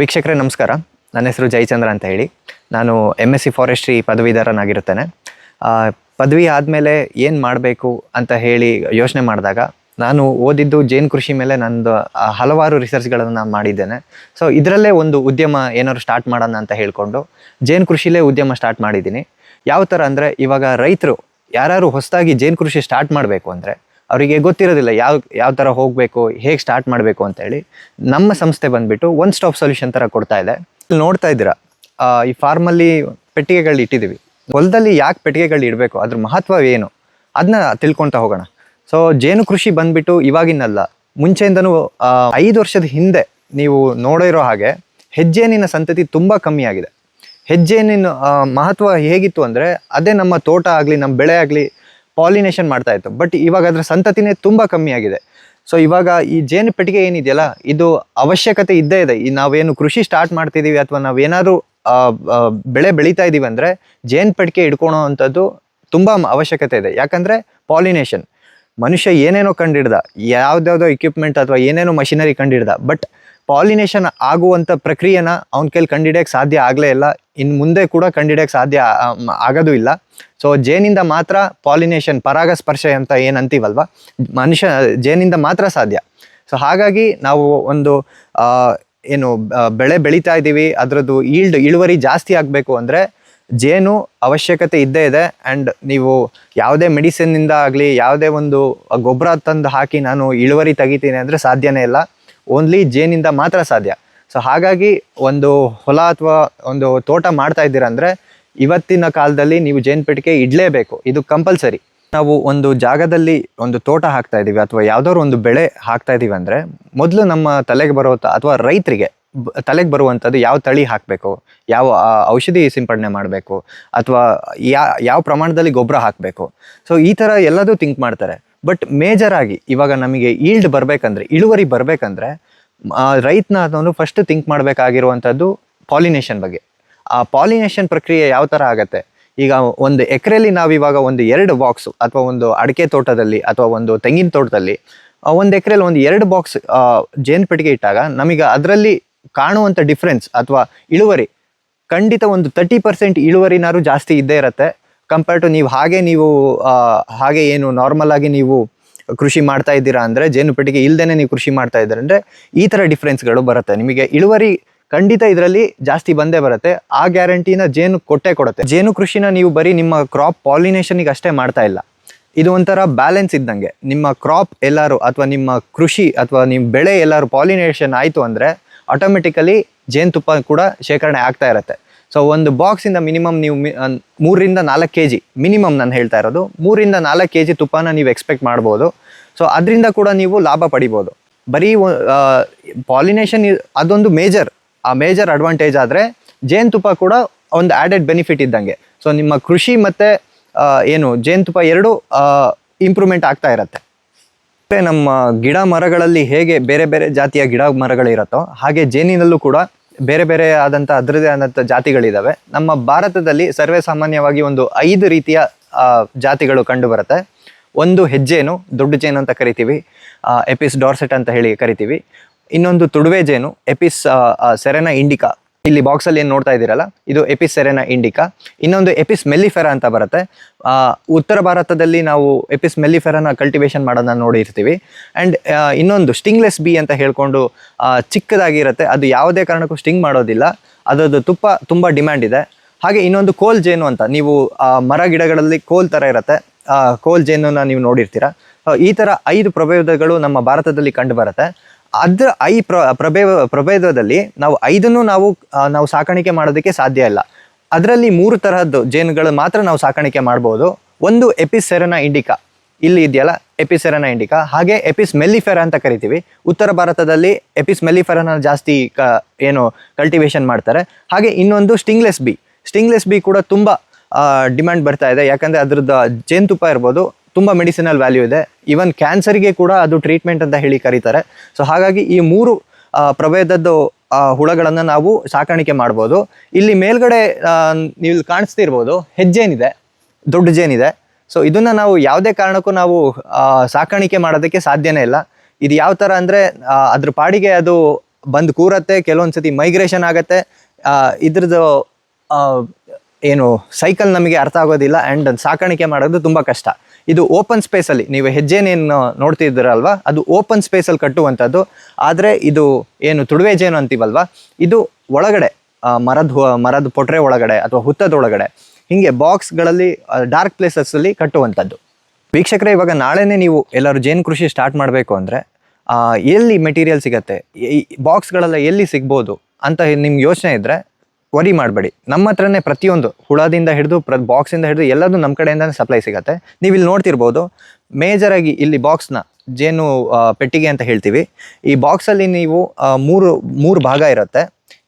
ವೀಕ್ಷಕರೇ, ನಮಸ್ಕಾರ. ನನ್ನ ಹೆಸರು ಜಯಚಂದ್ರ ಅಂತ ಹೇಳಿ. ನಾನು ಎಂ ಎಸ್ ಸಿ ಫಾರೆಸ್ಟ್ರಿ ಪದವೀಧರನಾಗಿರುತ್ತೇನೆ. ಪದವಿ ಆದಮೇಲೆ ಏನು ಮಾಡಬೇಕು ಅಂತ ಹೇಳಿ ಯೋಚನೆ ಮಾಡಿದಾಗ ನಾನು ಓದಿದ್ದು ಜೇನು ಕೃಷಿ ಮೇಲೆ ನಂದು ಹಲವಾರು ರಿಸರ್ಚ್ಗಳನ್ನು ನಾನು ಮಾಡಿದ್ದೇನೆ. ಸೊ ಇದರಲ್ಲೇ ಒಂದು ಉದ್ಯಮ ಏನಾದ್ರು ಸ್ಟಾರ್ಟ್ ಮಾಡೋಣ ಅಂತ ಹೇಳಿಕೊಂಡು ಜೇನು ಕೃಷಿಲೇ ಉದ್ಯಮ ಸ್ಟಾರ್ಟ್ ಮಾಡಿದ್ದೀನಿ. ಯಾವ ಥರ ಅಂದರೆ ಇವಾಗ ರೈತರು ಯಾರು ಹೊಸದಾಗಿ ಜೇನು ಕೃಷಿ ಸ್ಟಾರ್ಟ್ ಮಾಡಬೇಕು ಅಂದರೆ ಅವರಿಗೆ ಗೊತ್ತಿರೋದಿಲ್ಲ ಯಾವ ಯಾವ ಥರ ಹೋಗಬೇಕು, ಹೇಗೆ ಸ್ಟಾರ್ಟ್ ಮಾಡಬೇಕು ಅಂತೇಳಿ ನಮ್ಮ ಸಂಸ್ಥೆ ಬಂದ್ಬಿಟ್ಟು ಒನ್ ಸ್ಟಾಪ್ ಸೊಲ್ಯೂಷನ್ ಥರ ಕೊಡ್ತಾ ಇದೆ. ನೋಡ್ತಾ ಇದ್ದೀರಾ ಈ ಫಾರ್ಮಲ್ಲಿ ಪೆಟ್ಟಿಗೆಗಳು ಇಟ್ಟಿದ್ದೀವಿ ಹೊಲದಲ್ಲಿ ಯಾಕೆ ಪೆಟ್ಟಿಗೆಗಳು ಇಡಬೇಕು, ಅದ್ರ ಮಹತ್ವ ಏನು? ಅದನ್ನ ತಿಳ್ಕೊತಾ ಹೋಗೋಣ. ಸೊ ಜೇನು ಕೃಷಿ ಬಂದ್ಬಿಟ್ಟು ಇವಾಗಿನಲ್ಲ, ಮುಂಚೆಯಿಂದನೂ ಐದು ವರ್ಷದ ಹಿಂದೆ ನೀವು ನೋಡಿರೋ ಹಾಗೆ ಹೆಜ್ಜೇನಿನ ಸಂತತಿ ತುಂಬ ಕಮ್ಮಿ ಆಗಿದೆ. ಹೆಜ್ಜೇನಿನ ಮಹತ್ವ ಹೇಗಿತ್ತು ಅಂದರೆ, ಅದೇ ನಮ್ಮ ತೋಟ ಆಗಲಿ, ನಮ್ಮ ಬೆಳೆ ಆಗಲಿ ಪಾಲಿನೇಷನ್ ಮಾಡ್ತಾ ಇತ್ತು. ಬಟ್ ಇವಾಗ ಅದರ ಸಂತತಿನೇ ತುಂಬ ಕಮ್ಮಿ ಆಗಿದೆ. ಸೊ ಇವಾಗ ಈ ಜೇನು ಪೆಟ್ಟಿಗೆ ಏನಿದೆಯಲ್ಲ, ಇದು ಅವಶ್ಯಕತೆ ಇದ್ದೇ ಇದೆ. ಈ ನಾವೇನು ಕೃಷಿ ಸ್ಟಾರ್ಟ್ ಮಾಡ್ತಿದ್ದೀವಿ ಅಥವಾ ನಾವೇನಾದರೂ ಬೆಳೆ ಬೆಳೀತಾ ಇದ್ದೀವಿ ಅಂದರೆ ಜೇನು ಪೆಟ್ಟಿಗೆ ಇಟ್ಕೊಳೋ ಅಂಥದ್ದು ತುಂಬ ಅವಶ್ಯಕತೆ ಇದೆ. ಯಾಕಂದರೆ ಪಾಲಿನೇಷನ್ ಮನುಷ್ಯ ಏನೇನೋ ಕಂಡಿಡ್ದ, ಯಾವ್ದ್ಯಾವ್ದೋ ಇಕ್ವಿಪ್ಮೆಂಟ್ ಅಥವಾ ಏನೇನೋ ಮಷಿನರಿ ಕಂಡಿಡ್ದ ಬಟ್ ಪಾಲಿನೇಷನ್ ಆಗುವಂಥ ಪ್ರಕ್ರಿಯೆನ ಅವನ ಕೈಲಿ ಕಂಡಿಡಿಯೋಕ್ಕೆ ಸಾಧ್ಯ ಆಗಲೇ ಇಲ್ಲ. ಇನ್ನು ಮುಂದೆ ಕೂಡ ಕಂಡಿಡಿಯೋಕ್ಕೆ ಸಾಧ್ಯ ಆಗೋದು ಇಲ್ಲ. ಸೊ ಜೇನಿಂದ ಮಾತ್ರ ಪಾಲಿನೇಷನ್ ಪರಾಗಸ್ಪರ್ಶ ಅಂತ ಏನು ಅಂತೀವಲ್ವ? ಮನುಷ್ಯ, ಜೇನಿಂದ ಮಾತ್ರ ಸಾಧ್ಯ. ಸೊ ಹಾಗಾಗಿ ನಾವು ಒಂದು ಏನು ಬೆಳೆ ಬೆಳೀತಾ ಇದ್ದೀವಿ. ಅದರದ್ದು ಈಲ್ಡ್ ಇಳುವರಿ ಜಾಸ್ತಿ ಆಗಬೇಕು ಅಂದರೆ ಜೇನು ಅವಶ್ಯಕತೆ ಇದ್ದೇ ಇದೆ. ಆ್ಯಂಡ್ ನೀವು ಯಾವುದೇ ಮೆಡಿಸಿನ್ನಿಂದ ಆಗಲಿ, ಯಾವುದೇ ಒಂದು ಗೊಬ್ಬರ ತಂದು ಹಾಕಿ ನಾನು ಇಳುವರಿ ತೆಗಿತೀನಿ ಅಂದರೆ ಸಾಧ್ಯನೇ ಇಲ್ಲ. ಓನ್ಲಿ ಜೇನಿಂದ ಮಾತ್ರ ಸಾಧ್ಯ. ಸೊ ಹಾಗಾಗಿ ಒಂದು ಹೊಲ ಅಥವಾ ಒಂದು ತೋಟ ಮಾಡ್ತಾ ಇದ್ದೀರಾ ಇವತ್ತಿನ ಕಾಲದಲ್ಲಿ ನೀವು ಜೇನು ಪೆಟ್ಟಿಗೆ ಇಡಲೇಬೇಕು. ಇದು ಕಂಪಲ್ಸರಿ ನಾವು ಒಂದು ಜಾಗದಲ್ಲಿ ಒಂದು ತೋಟ ಹಾಕ್ತಾ ಇದ್ದೀವಿ ಅಥವಾ ಯಾವುದಾದ್ರು ಒಂದು ಬೆಳೆ ಹಾಕ್ತಾ ಇದ್ದೀವಿ ಅಂದರೆ ಮೊದಲು ನಮ್ಮ ತಲೆಗೆ ಬರೋ ಅಥವಾ ರೈತರಿಗೆ ತಲೆಗೆ ಬರುವಂಥದ್ದು ಯಾವ ತಳಿ ಹಾಕಬೇಕು, ಯಾವ ಔಷಧಿ ಸಿಂಪಡಣೆ ಮಾಡಬೇಕು, ಅಥವಾ ಯಾವ ಪ್ರಮಾಣದಲ್ಲಿ ಗೊಬ್ಬರ ಹಾಕಬೇಕು. ಸೊ ಈ ಥರ ಎಲ್ಲದೂ ಥಿಂಕ್ ಮಾಡ್ತಾರೆ. ಬಟ್ ಮೇಜರ್ ಆಗಿ ಇವಾಗ ನಮಗೆ ಈಲ್ಡ್ ಬರಬೇಕಂದ್ರೆ, ಇಳುವರಿ ಬರಬೇಕಂದ್ರೆ ರೈತನ ಅದನ್ನು ಫಸ್ಟ್ ಥಿಂಕ್ ಮಾಡಬೇಕಾಗಿರುವಂಥದ್ದು ಪಾಲಿನೇಷನ್ ಬಗ್ಗೆ. ಆ ಪಾಲಿನೇಷನ್ ಪ್ರಕ್ರಿಯೆ ಯಾವ ಥರ ಆಗತ್ತೆ? ಈಗ ಒಂದು ಎಕರೆಯಲ್ಲಿ ನಾವು ಇವಾಗ ಒಂದು ಎರಡು ಬಾಕ್ಸ್ ಅಥವಾ ಒಂದು ಅಡಿಕೆ ತೋಟದಲ್ಲಿ ಅಥವಾ ಒಂದು ತೆಂಗಿನ ತೋಟದಲ್ಲಿ ಒಂದು ಎಕರೆಯಲ್ಲಿ ಒಂದು ಎರಡು ಬಾಕ್ಸ್ ಜೇನು ಪೆಟ್ಟಿಗೆ ಇಟ್ಟಾಗ ನಮಗೆ ಅದರಲ್ಲಿ ಕಾಣುವಂಥ ಡಿಫ್ರೆನ್ಸ್ ಅಥವಾ ಇಳುವರಿ, ಖಂಡಿತ ಒಂದು ತರ್ಟಿ ಪರ್ಸೆಂಟ್ ಇಳುವರಿನಾರು ಜಾಸ್ತಿ ಇದ್ದೇ ಇರುತ್ತೆ. ಕಂಪೇರ್ ಟು ನೀವು ಹಾಗೆ ನೀವು ಹಾಗೆ ಏನು ನಾರ್ಮಲ್ ಆಗಿ ನೀವು ಕೃಷಿ ಮಾಡ್ತಾ ಇದ್ದೀರಾ ಅಂದರೆ ಜೇನು ಪೆಟ್ಟಿಗೆ ಇಲ್ಲದೇ ನೀವು ಕೃಷಿ ಮಾಡ್ತಾ ಇದ್ದೀರ ಅಂದರೆ ಈ ಥರ ಡಿಫ್ರೆನ್ಸ್ಗಳು ಬರುತ್ತೆ. ನಿಮಗೆ ಇಳುವರಿ ಖಂಡಿತ ಇದರಲ್ಲಿ ಜಾಸ್ತಿ ಬಂದೇ ಬರುತ್ತೆ. ಆ ಗ್ಯಾರಂಟಿನ ಜೇನು ಕೊಟ್ಟೆ ಕೊಡುತ್ತೆ. ಜೇನು ಕೃಷಿನ ನೀವು ಬರೀ ನಿಮ್ಮ ಕ್ರಾಪ್ ಪಾಲಿನೇಷನ್ಗೆ ಅಷ್ಟೇ ಮಾಡ್ತಾ ಇಲ್ಲ. ಇದು ಒಂಥರ ಬ್ಯಾಲೆನ್ಸ್ ಇದ್ದಂಗೆ. ನಿಮ್ಮ ಕ್ರಾಪ್ ಎಲ್ಲರೂ ಅಥವಾ ನಿಮ್ಮ ಕೃಷಿ ಅಥವಾ ನಿಮ್ಮ ಬೆಳೆ ಎಲ್ಲರೂ ಪಾಲಿನೇಷನ್ ಆಯಿತು ಅಂದರೆ ಆಟೋಮೆಟಿಕಲಿ ಜೇನುತುಪ್ಪ ಕೂಡ ಶೇಖರಣೆ ಆಗ್ತಾ ಇರುತ್ತೆ. ಸೊ ಒಂದು ಬಾಕ್ಸಿಂದ ಮಿನಿಮಮ್ ನೀವು ಮೂರರಿಂದ ನಾಲ್ಕು ಕೆ ಜಿ ಮಿನಿಮಮ್ ನಾನು ಹೇಳ್ತಾ ಇರೋದು. ಮೂರಿಂದ ನಾಲ್ಕು ಕೆ ಜಿ ತುಪ್ಪನ ನೀವು ಎಕ್ಸ್ಪೆಕ್ಟ್ ಮಾಡ್ಬೋದು. ಸೊ ಅದರಿಂದ ಕೂಡ ನೀವು ಲಾಭ ಪಡಿಬೋದು. ಬರೀ ಪಾಲಿನೇಷನ್ ಅದೊಂದು ಮೇಜರ್ ಆ ಮೇಜರ್ ಅಡ್ವಾಂಟೇಜ್ ಆದರೆ ಜೇನುತುಪ್ಪ ಕೂಡ ಒಂದು ಆ್ಯಡೆಡ್ ಬೆನಿಫಿಟ್ ಇದ್ದಂಗೆ. ಸೊ ನಿಮ್ಮ ಕೃಷಿ ಮತ್ತು ಏನು ಜೇನುತುಪ್ಪ ಎರಡು ಇಂಪ್ರೂವ್ಮೆಂಟ್ ಆಗ್ತಾ ಇರತ್ತೆ. ಮತ್ತೆ ನಮ್ಮ ಗಿಡ ಮರಗಳಲ್ಲಿ ಹೇಗೆ ಬೇರೆ ಬೇರೆ ಜಾತಿಯ ಗಿಡ ಮರಗಳಿರುತ್ತೋ ಹಾಗೆ ಜೇನಿನಲ್ಲೂ ಕೂಡ ಬೇರೆ ಬೇರೆ ಆದಂಥ ಅದರದೇ ಆದಂಥ ಜಾತಿಗಳಿದ್ದಾವೆ ನಮ್ಮ ಭಾರತದಲ್ಲಿ ಸರ್ವೇ ಸಾಮಾನ್ಯವಾಗಿ ಒಂದು ಐದು ರೀತಿಯ ಜಾತಿಗಳು ಕಂಡು ಬರುತ್ತೆ ಒಂದು ಹೆಜ್ಜೇನು ದೊಡ್ಡ ಜೇನು ಅಂತ ಕರಿತೀವಿ ಎಪಿಸ್ ಡಾರ್ಸೆಟ್ ಅಂತ ಹೇಳಿ ಕರಿತೀವಿ. ಇನ್ನೊಂದು ತುಡುವೆ ಜೇನು ಎಪಿಸ್ ಸೆರೆನಾ ಇಂಡಿಕಾ ಇಲ್ಲಿ ಬಾಕ್ಸಲ್ಲಿ ಏನು ನೋಡ್ತಾ ಇದ್ದೀರಲ್ಲ, ಇದು ಎಪಿಸ್ ಸೆರೆನಾ ಇಂಡಿಕಾ ಇನ್ನೊಂದು ಎಪಿಸ್ ಮೆಲ್ಲಿಫೆರಾ ಅಂತ ಬರುತ್ತೆ. ಉತ್ತರ ಭಾರತದಲ್ಲಿ ನಾವು ಎಪಿಸ್ ಮೆಲ್ಲಿಫೆರಾನ ಕಲ್ಟಿವೇಶನ್ ಮಾಡೋದನ್ನ ನೋಡಿರ್ತೀವಿ. ಆ್ಯಂಡ್ ಇನ್ನೊಂದು ಸ್ಟಿಂಗ್ಲೆಸ್ ಬಿ ಅಂತ ಹೇಳ್ಕೊಂಡು ಚಿಕ್ಕದಾಗಿರುತ್ತೆ. ಅದು ಯಾವುದೇ ಕಾರಣಕ್ಕೂ ಸ್ಟಿಂಗ್ ಮಾಡೋದಿಲ್ಲ. ಅದರದ್ದು ತುಪ್ಪ ತುಂಬ ಡಿಮ್ಯಾಂಡ್ ಇದೆ. ಹಾಗೆ ಇನ್ನೊಂದು ಕೋಲ್ ಜೇನು ಅಂತ. ನೀವು ಮರ ಗಿಡಗಳಲ್ಲಿ ಕೋಲ್ ಥರ ಇರುತ್ತೆ. ಕೋಲ್ ಜೇನನ್ನ ನೀವು ನೋಡಿರ್ತೀರ. ಈ ಥರ ಐದು ಪ್ರಭೇದಗಳು ನಮ್ಮ ಭಾರತದಲ್ಲಿ ಕಂಡು ಬರುತ್ತೆ. ಅದ್ರ ಐ ಪ್ರ, ಪ್ರಭೇದ, ಪ್ರಭೇದದಲ್ಲಿ ನಾವು ಐದನ್ನು ನಾವು ನಾವು ಸಾಕಾಣಿಕೆ ಮಾಡೋದಕ್ಕೆ ಸಾಧ್ಯ ಇಲ್ಲ. ಅದರಲ್ಲಿ ಮೂರು ತರಹದ್ದು ಜೇನುಗಳು ಮಾತ್ರ ನಾವು ಸಾಕಾಣಿಕೆ ಮಾಡ್ಬೋದು. ಒಂದು ಎಪಿಸೆರನ ಇಂಡಿಕಾ. ಇಲ್ಲಿ ಇದೆಯಲ್ಲ? ಎಪಿಸೆರನ ಇಂಡಿಕಾ. ಹಾಗೆ ಎಪಿಸ್ ಮೆಲ್ಲಿಫೆರ ಅಂತ ಕರಿತೀವಿ. ಉತ್ತರ ಭಾರತದಲ್ಲಿ ಎಪಿಸ್ ಮೆಲ್ಲಿಫೆರಾನ ಜಾಸ್ತಿ, ಕ, ಏನು ಕಲ್ಟಿವೇಶನ್ ಮಾಡ್ತಾರೆ. ಹಾಗೆ ಇನ್ನೊಂದು ಸ್ಟಿಂಗ್ಲೆಸ್ ಬಿ. ಸ್ಟಿಂಗ್ಲೆಸ್ ಬಿ ಕೂಡ ತುಂಬ ಡಿಮ್ಯಾಂಡ್ ಬರ್ತಾ ಇದೆ. ಯಾಕಂದರೆ ಅದ್ರದ್ದು ಜೇನುತುಪ್ಪ ಇರ್ಬೋದು. ತುಂಬ ಮೆಡಿಸಿನಲ್ ವ್ಯಾಲ್ಯೂ ಇದೆ. ಈವನ್ ಕ್ಯಾನ್ಸರ್ಗೆ ಕೂಡ ಅದು ಟ್ರೀಟ್ಮೆಂಟ್ ಅಂತ ಹೇಳಿ ಕರೀತಾರೆ. ಸೊ ಹಾಗಾಗಿ ಈ ಮೂರು ಪ್ರಭೇದದ್ದು ಹುಳಗಳನ್ನು ನಾವು ಸಾಕಾಣಿಕೆ ಮಾಡ್ಬೋದು. ಇಲ್ಲಿ ಮೇಲ್ಗಡೆ ನೀವು ಕಾಣಿಸ್ತಿರ್ಬೋದು, ಹೆಜ್ಜೇನಿದೆ, ದೊಡ್ಡ ಜೇನಿದೆ. ಸೊ ಇದನ್ನು ನಾವು ಯಾವುದೇ ಕಾರಣಕ್ಕೂ ನಾವು ಸಾಕಾಣಿಕೆ ಮಾಡೋದಕ್ಕೆ ಸಾಧ್ಯನೇ ಇಲ್ಲ. ಇದು ಯಾವ ಥರ ಅಂದರೆ ಅದ್ರ ಪಾಡಿಗೆ ಅದು ಬಂದು ಕೂರತ್ತೆ ಕೆಲವೊಂದು ಸತಿ ಮೈಗ್ರೇಷನ್ ಆಗುತ್ತೆ ಇದ್ರದ್ದು ಏನು ಸೈಕಲ್ ನಮಗೆ ಅರ್ಥ ಆಗೋದಿಲ್ಲ ಆ್ಯಂಡ್ ಸಾಕಾಣಿಕೆ ಮಾಡೋದು ತುಂಬ ಕಷ್ಟ. ಇದು ಓಪನ್ ಸ್ಪೇಸಲ್ಲಿ ನೀವು ಹೆಜ್ಜೆನೇನು ನೋಡ್ತಿದ್ದೀರಲ್ವಾ? ಅದು ಓಪನ್ ಸ್ಪೇಸಲ್ಲಿ ಕಟ್ಟುವಂಥದ್ದು. ಆದರೆ ಇದು ಏನು ತುಡುವೆ ಜೇನು ಅಂತೀವಲ್ವಾ? ಇದು ಒಳಗಡೆ ಮರದ ಮರದ ಪೊಟ್ರೆ ಒಳಗಡೆ ಅಥವಾ ಹುತ್ತದ ಒಳಗಡೆ ಹಿಂಗೆ ಬಾಕ್ಸ್ಗಳಲ್ಲಿ ಡಾರ್ಕ್ ಪ್ಲೇಸಸ್ಸಲ್ಲಿ ಕಟ್ಟುವಂಥದ್ದು. ವೀಕ್ಷಕರೇ, ಇವಾಗ ನಾಳೆನೇ ನೀವು ಎಲ್ಲರೂ ಜೇನು ಕೃಷಿ ಸ್ಟಾರ್ಟ್ ಮಾಡಬೇಕು ಅಂದರೆ ಎಲ್ಲಿ ಮೆಟೀರಿಯಲ್ ಸಿಗತ್ತೆ, ಈ ಬಾಕ್ಸ್ಗಳೆಲ್ಲ ಎಲ್ಲಿ ಸಿಗ್ಬೋದು ಅಂತ ನಿಮ್ಗೆ ಯೋಚನೆ ಇದ್ದರೆ ವರಿ ಮಾಡಬೇಡಿ. ನಮ್ಮ ಹತ್ರನೇ ಪ್ರತಿಯೊಂದು ಹುಳದಿಂದ ಹಿಡಿದು, ಪ್ರ ಬಾಕ್ಸಿಂದ ಹಿಡಿದು ಎಲ್ಲದೂ ನಮ್ಮ ಕಡೆಯಿಂದನೇ ಸಪ್ಲೈ ಸಿಗುತ್ತೆ. ನೀವು ಇಲ್ಲಿ ನೋಡ್ತಿರ್ಬೋದು ಮೇಜರಾಗಿ ಇಲ್ಲಿ ಬಾಕ್ಸ್ನ ಜೇನು ಪೆಟ್ಟಿಗೆ ಅಂತ ಹೇಳ್ತೀವಿ. ಈ ಬಾಕ್ಸಲ್ಲಿ ನೀವು ಮೂರು ಮೂರು ಭಾಗ ಇರುತ್ತೆ.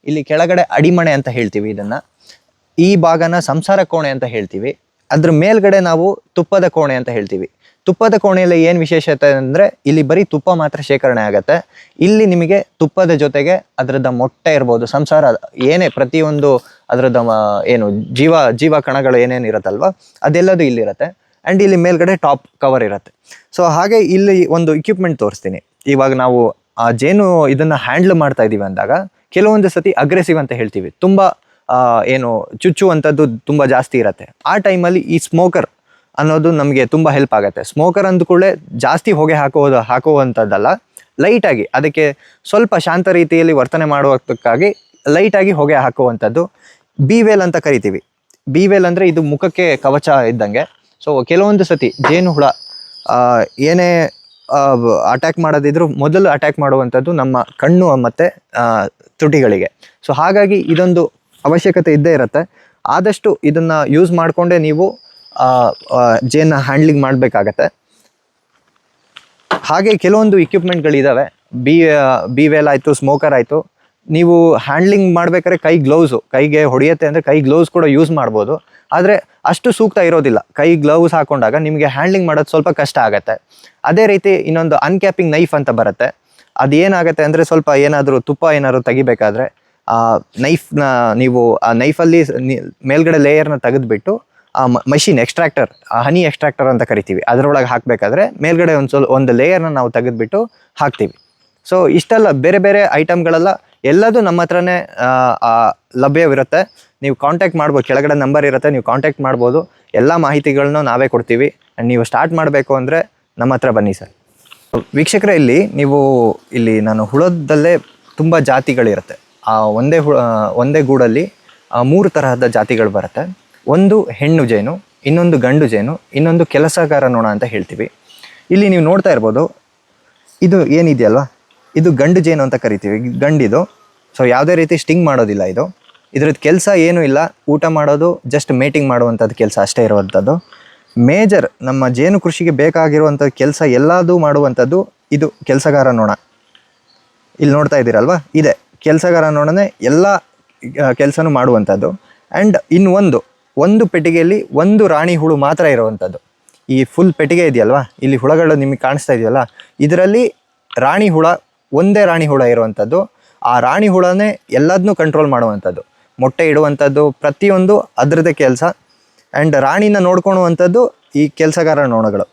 ಇಲ್ಲಿ ಕೆಳಗಡೆ ಅಡಿಮಣೆ ಅಂತ ಹೇಳ್ತೀವಿ ಇದನ್ನು. ಈ ಭಾಗನ ಸಂಸಾರ ಕೋಣೆ ಅಂತ ಹೇಳ್ತೀವಿ. ಅದ್ರ ಮೇಲ್ಗಡೆ ನಾವು ತುಪ್ಪದ ಕೋಣೆ ಅಂತ ಹೇಳ್ತೀವಿ. ತುಪ್ಪದ ಕೋಣೆಯಲ್ಲಿ ಏನು ವಿಶೇಷತೆ ಅಂದರೆ ಇಲ್ಲಿ ಬರೀ ತುಪ್ಪ ಮಾತ್ರ ಶೇಖರಣೆ ಆಗುತ್ತೆ. ಇಲ್ಲಿ ನಿಮಗೆ ತುಪ್ಪದ ಜೊತೆಗೆ ಅದರದ ಮೊಟ್ಟೆ ಇರ್ಬೋದು, ಸಂಸಾರ ಏನೇ ಪ್ರತಿಯೊಂದು ಅದರದ ಏನು ಜೀವ ಜೀವ ಕಣಗಳು ಏನೇನು ಇರುತ್ತಲ್ವ, ಅದೆಲ್ಲದು ಇಲ್ಲಿರುತ್ತೆ ಆ್ಯಂಡ್ ಇಲ್ಲಿ ಮೇಲ್ಗಡೆ ಟಾಪ್ ಕವರ್ ಇರುತ್ತೆ. ಸೊ ಹಾಗೆ ಇಲ್ಲಿ ಒಂದು ಇಕ್ವಿಪ್ಮೆಂಟ್ ತೋರಿಸ್ತೀನಿ. ಇವಾಗ ನಾವು ಆ ಜೇನು ಇದನ್ನು ಹ್ಯಾಂಡ್ಲ್ ಮಾಡ್ತಾ ಇದ್ದೀವಿ ಅಂದಾಗ, ಕೆಲವೊಂದು ಸತಿ ಅಗ್ರೆಸಿವ್ ಅಂತ ಹೇಳ್ತೀವಿ. ತುಂಬ ಏನು, ಚುಚ್ಚುವಂಥದ್ದು ತುಂಬ ಜಾಸ್ತಿ ಇರುತ್ತೆ. ಆ ಟೈಮಲ್ಲಿ ಈ ಸ್ಮೋಕರ್ ಅನ್ನೋದು ನಮಗೆ ತುಂಬ ಹೆಲ್ಪ್ ಆಗುತ್ತೆ. ಸ್ಮೋಕರ್ ಅಂದ್ಕೂಡಲೇ ಜಾಸ್ತಿ ಹೊಗೆ ಹಾಕುವುದು ಹಾಕುವಂಥದ್ದಲ್ಲ, ಲೈಟಾಗಿ, ಅದಕ್ಕೆ ಸ್ವಲ್ಪ ಶಾಂತ ರೀತಿಯಲ್ಲಿ ವರ್ತನೆ ಮಾಡುವುದಕ್ಕಾಗಿ ಲೈಟಾಗಿ ಹೊಗೆ ಹಾಕುವಂಥದ್ದು. ಬಿವೇಲ್ ಅಂತ ಕರಿತೀವಿ. ಬಿವೇಲ್ ಅಂದರೆ ಇದು ಮುಖಕ್ಕೆ ಕವಚ ಇದ್ದಂಗೆ. ಸೊ ಕೆಲವೊಂದು ಸತಿ ಜೇನು ಹುಳ ಏನೇ ಅಟ್ಯಾಕ್ ಮಾಡೋದಿದ್ರು ಮೊದಲು ಅಟ್ಯಾಕ್ ಮಾಡುವಂಥದ್ದು ನಮ್ಮ ಕಣ್ಣು ಮತ್ತು ತುಟಿಗಳಿಗೆ. ಸೊ ಹಾಗಾಗಿ ಇದೊಂದು ಅವಶ್ಯಕತೆ ಇದ್ದೇ ಇರುತ್ತೆ. ಆದಷ್ಟು ಇದನ್ನು ಯೂಸ್ ಮಾಡಿಕೊಂಡೇ ನೀವು ಜೇನ ಹ್ಯಾಂಡ್ಲಿಂಗ್ ಮಾಡಬೇಕಾಗತ್ತೆ. ಹಾಗೆ ಕೆಲವೊಂದು ಇಕ್ವಿಪ್ಮೆಂಟ್ಗಳಿದ್ದಾವೆ ಬಿ ಬಿ ವೇಲ್ ಆಯಿತು ಸ್ಮೋಕರ್ ಆಯಿತು. ನೀವು ಹ್ಯಾಂಡ್ಲಿಂಗ್ ಮಾಡ್ಬೇಕಾದ್ರೆ ಕೈ ಗ್ಲೌಸು ಕೈಗೆ ಹೊಡೆಯುತ್ತೆ ಅಂದರೆ ಕೈ ಗ್ಲೌಸ್ ಕೂಡ ಯೂಸ್ ಮಾಡ್ಬೋದು. ಆದರೆ ಅಷ್ಟು ಸೂಕ್ತ ಇರೋದಿಲ್ಲ. ಕೈ ಗ್ಲೌಸ್ ಹಾಕೊಂಡಾಗ ನಿಮಗೆ ಹ್ಯಾಂಡ್ಲಿಂಗ್ ಮಾಡೋದು ಸ್ವಲ್ಪ ಕಷ್ಟ ಆಗುತ್ತೆ. ಅದೇ ರೀತಿ ಇನ್ನೊಂದು ಅನ್ಕ್ಯಾಪಿಂಗ್ ನೈಫ್ ಅಂತ ಬರುತ್ತೆ. ಅದು ಏನಾಗುತ್ತೆ ಅಂದರೆ ಸ್ವಲ್ಪ ಏನಾದರೂ ತುಪ್ಪ ಏನಾದರೂ ತೆಗಿಬೇಕಾದ್ರೆ ಆ ನೈಫ್ನ ನೀವು ಆ ನೈಫಲ್ಲಿ ಮೇಲ್ಗಡೆ ಲೇಯರ್ನ ತೆಗೆದುಬಿಟ್ಟು ಆ ಮಷಿನ್ ಎಕ್ಸ್ಟ್ರಾಕ್ಟರ್ ಹನಿ ಎಕ್ಸ್ಟ್ರಾಕ್ಟರ್ ಅಂತ ಕರಿತೀವಿ. ಅದರೊಳಗೆ ಹಾಕಬೇಕಾದ್ರೆ ಮೇಲ್ಗಡೆ ಒಂದು ಸ್ವಲ್ಪ ಒಂದು ಲೇಯರ್ನ ನಾವು ತೆಗೆದುಬಿಟ್ಟು ಹಾಕ್ತೀವಿ. ಸೊ ಇಷ್ಟೆಲ್ಲ ಬೇರೆ ಬೇರೆ ಐಟಮ್ಗಳೆಲ್ಲ ಎಲ್ಲದೂ ನಮ್ಮ ಹತ್ರನೇ ಲಭ್ಯವಿರುತ್ತೆ. ನೀವು ಕಾಂಟ್ಯಾಕ್ಟ್ ಮಾಡ್ಬೋದು, ಕೆಳಗಡೆ ನಂಬರ್ ಇರುತ್ತೆ, ನೀವು ಕಾಂಟ್ಯಾಕ್ಟ್ ಮಾಡ್ಬೋದು. ಎಲ್ಲ ಮಾಹಿತಿಗಳನ್ನೂ ನಾವೇ ಕೊಡ್ತೀವಿ. ಆ್ಯಂಡ್ ನೀವು ಸ್ಟಾರ್ಟ್ ಮಾಡಬೇಕು ಅಂದರೆ ನಮ್ಮ ಹತ್ರ ಬನ್ನಿ ಸರ್. ವೀಕ್ಷಕರೇ, ಇಲ್ಲಿ ನೀವು, ಇಲ್ಲಿ ನಾನು ಹುಳದಲ್ಲೇ ತುಂಬ ಜಾತಿಗಳಿರುತ್ತೆ. ಆ ಒಂದೇ ಒಂದೇ ಗೂಡಲ್ಲಿ ಮೂರು ತರಹದ ಜಾತಿಗಳು ಬರುತ್ತೆ. ಒಂದು ಹೆಣ್ಣು ಜೇನು, ಇನ್ನೊಂದು ಗಂಡು ಜೇನು, ಇನ್ನೊಂದು ಕೆಲಸಗಾರ ನೋಣ ಅಂತ ಹೇಳ್ತೀವಿ. ಇಲ್ಲಿ ನೀವು ನೋಡ್ತಾ ಇರ್ಬೋದು, ಇದು ಏನಿದೆಯಲ್ವ? ಇದು ಗಂಡು ಜೇನು ಅಂತ ಕರಿತೀವಿ, ಗಂಡಿದು. ಸೊ ಯಾವುದೇ ರೀತಿ ಸ್ಟಿಂಗ್ ಮಾಡೋದಿಲ್ಲ ಇದು. ಇದ್ರದ್ದು ಕೆಲಸ ಏನೂ ಇಲ್ಲ, ಊಟ ಮಾಡೋದು ಜಸ್ಟ್ ಮೇಟಿಂಗ್ ಮಾಡುವಂಥದ್ದು ಕೆಲಸ ಅಷ್ಟೇ ಇರುವಂಥದ್ದು. ಮೇಜರ್ ನಮ್ಮ ಜೇನು ಕೃಷಿಗೆ ಬೇಕಾಗಿರುವಂಥ ಕೆಲಸ ಎಲ್ಲದೂ ಮಾಡುವಂಥದ್ದು ಇದು ಕೆಲಸಗಾರ ನೋಣ. ಇಲ್ಲಿ ನೋಡ್ತಾ ಇದ್ದೀರಲ್ವಾ? ಇದೆ. ಕೆಲಸಗಾರ ನೋಡನೆ ಎಲ್ಲ ಕೆಲಸನೂ ಮಾಡುವಂಥದ್ದು. ಆ್ಯಂಡ್ ಇನ್ನು ಒಂದು ಒಂದು ಪೆಟ್ಟಿಗೆಯಲ್ಲಿ ಒಂದು ರಾಣಿ ಹುಳು ಮಾತ್ರ ಇರುವಂಥದ್ದು. ಈ ಫುಲ್ ಪೆಟ್ಟಿಗೆ ಇದೆಯಲ್ವಾ? ಇಲ್ಲಿ ಹುಳಗಳು ನಿಮಗೆ ಕಾಣಿಸ್ತಾ ಇದೆಯಲ್ಲ? ಇದರಲ್ಲಿ ರಾಣಿ ಹುಳ, ಒಂದೇ ರಾಣಿ ಹುಳ ಇರುವಂಥದ್ದು. ಆ ರಾಣಿ ಹುಳನೇ ಎಲ್ಲದನ್ನೂ ಕಂಟ್ರೋಲ್ ಮಾಡುವಂಥದ್ದು. ಮೊಟ್ಟೆ ಇಡುವಂಥದ್ದು, ಪ್ರತಿಯೊಂದು ಅದರದ್ದೇ ಕೆಲಸ. ಆ್ಯಂಡ್ ರಾಣಿನ ನೋಡ್ಕೊಳ್ಳುವಂಥದ್ದು ಈ ಕೆಲಸಗಾರ ನೊಣಗಳು.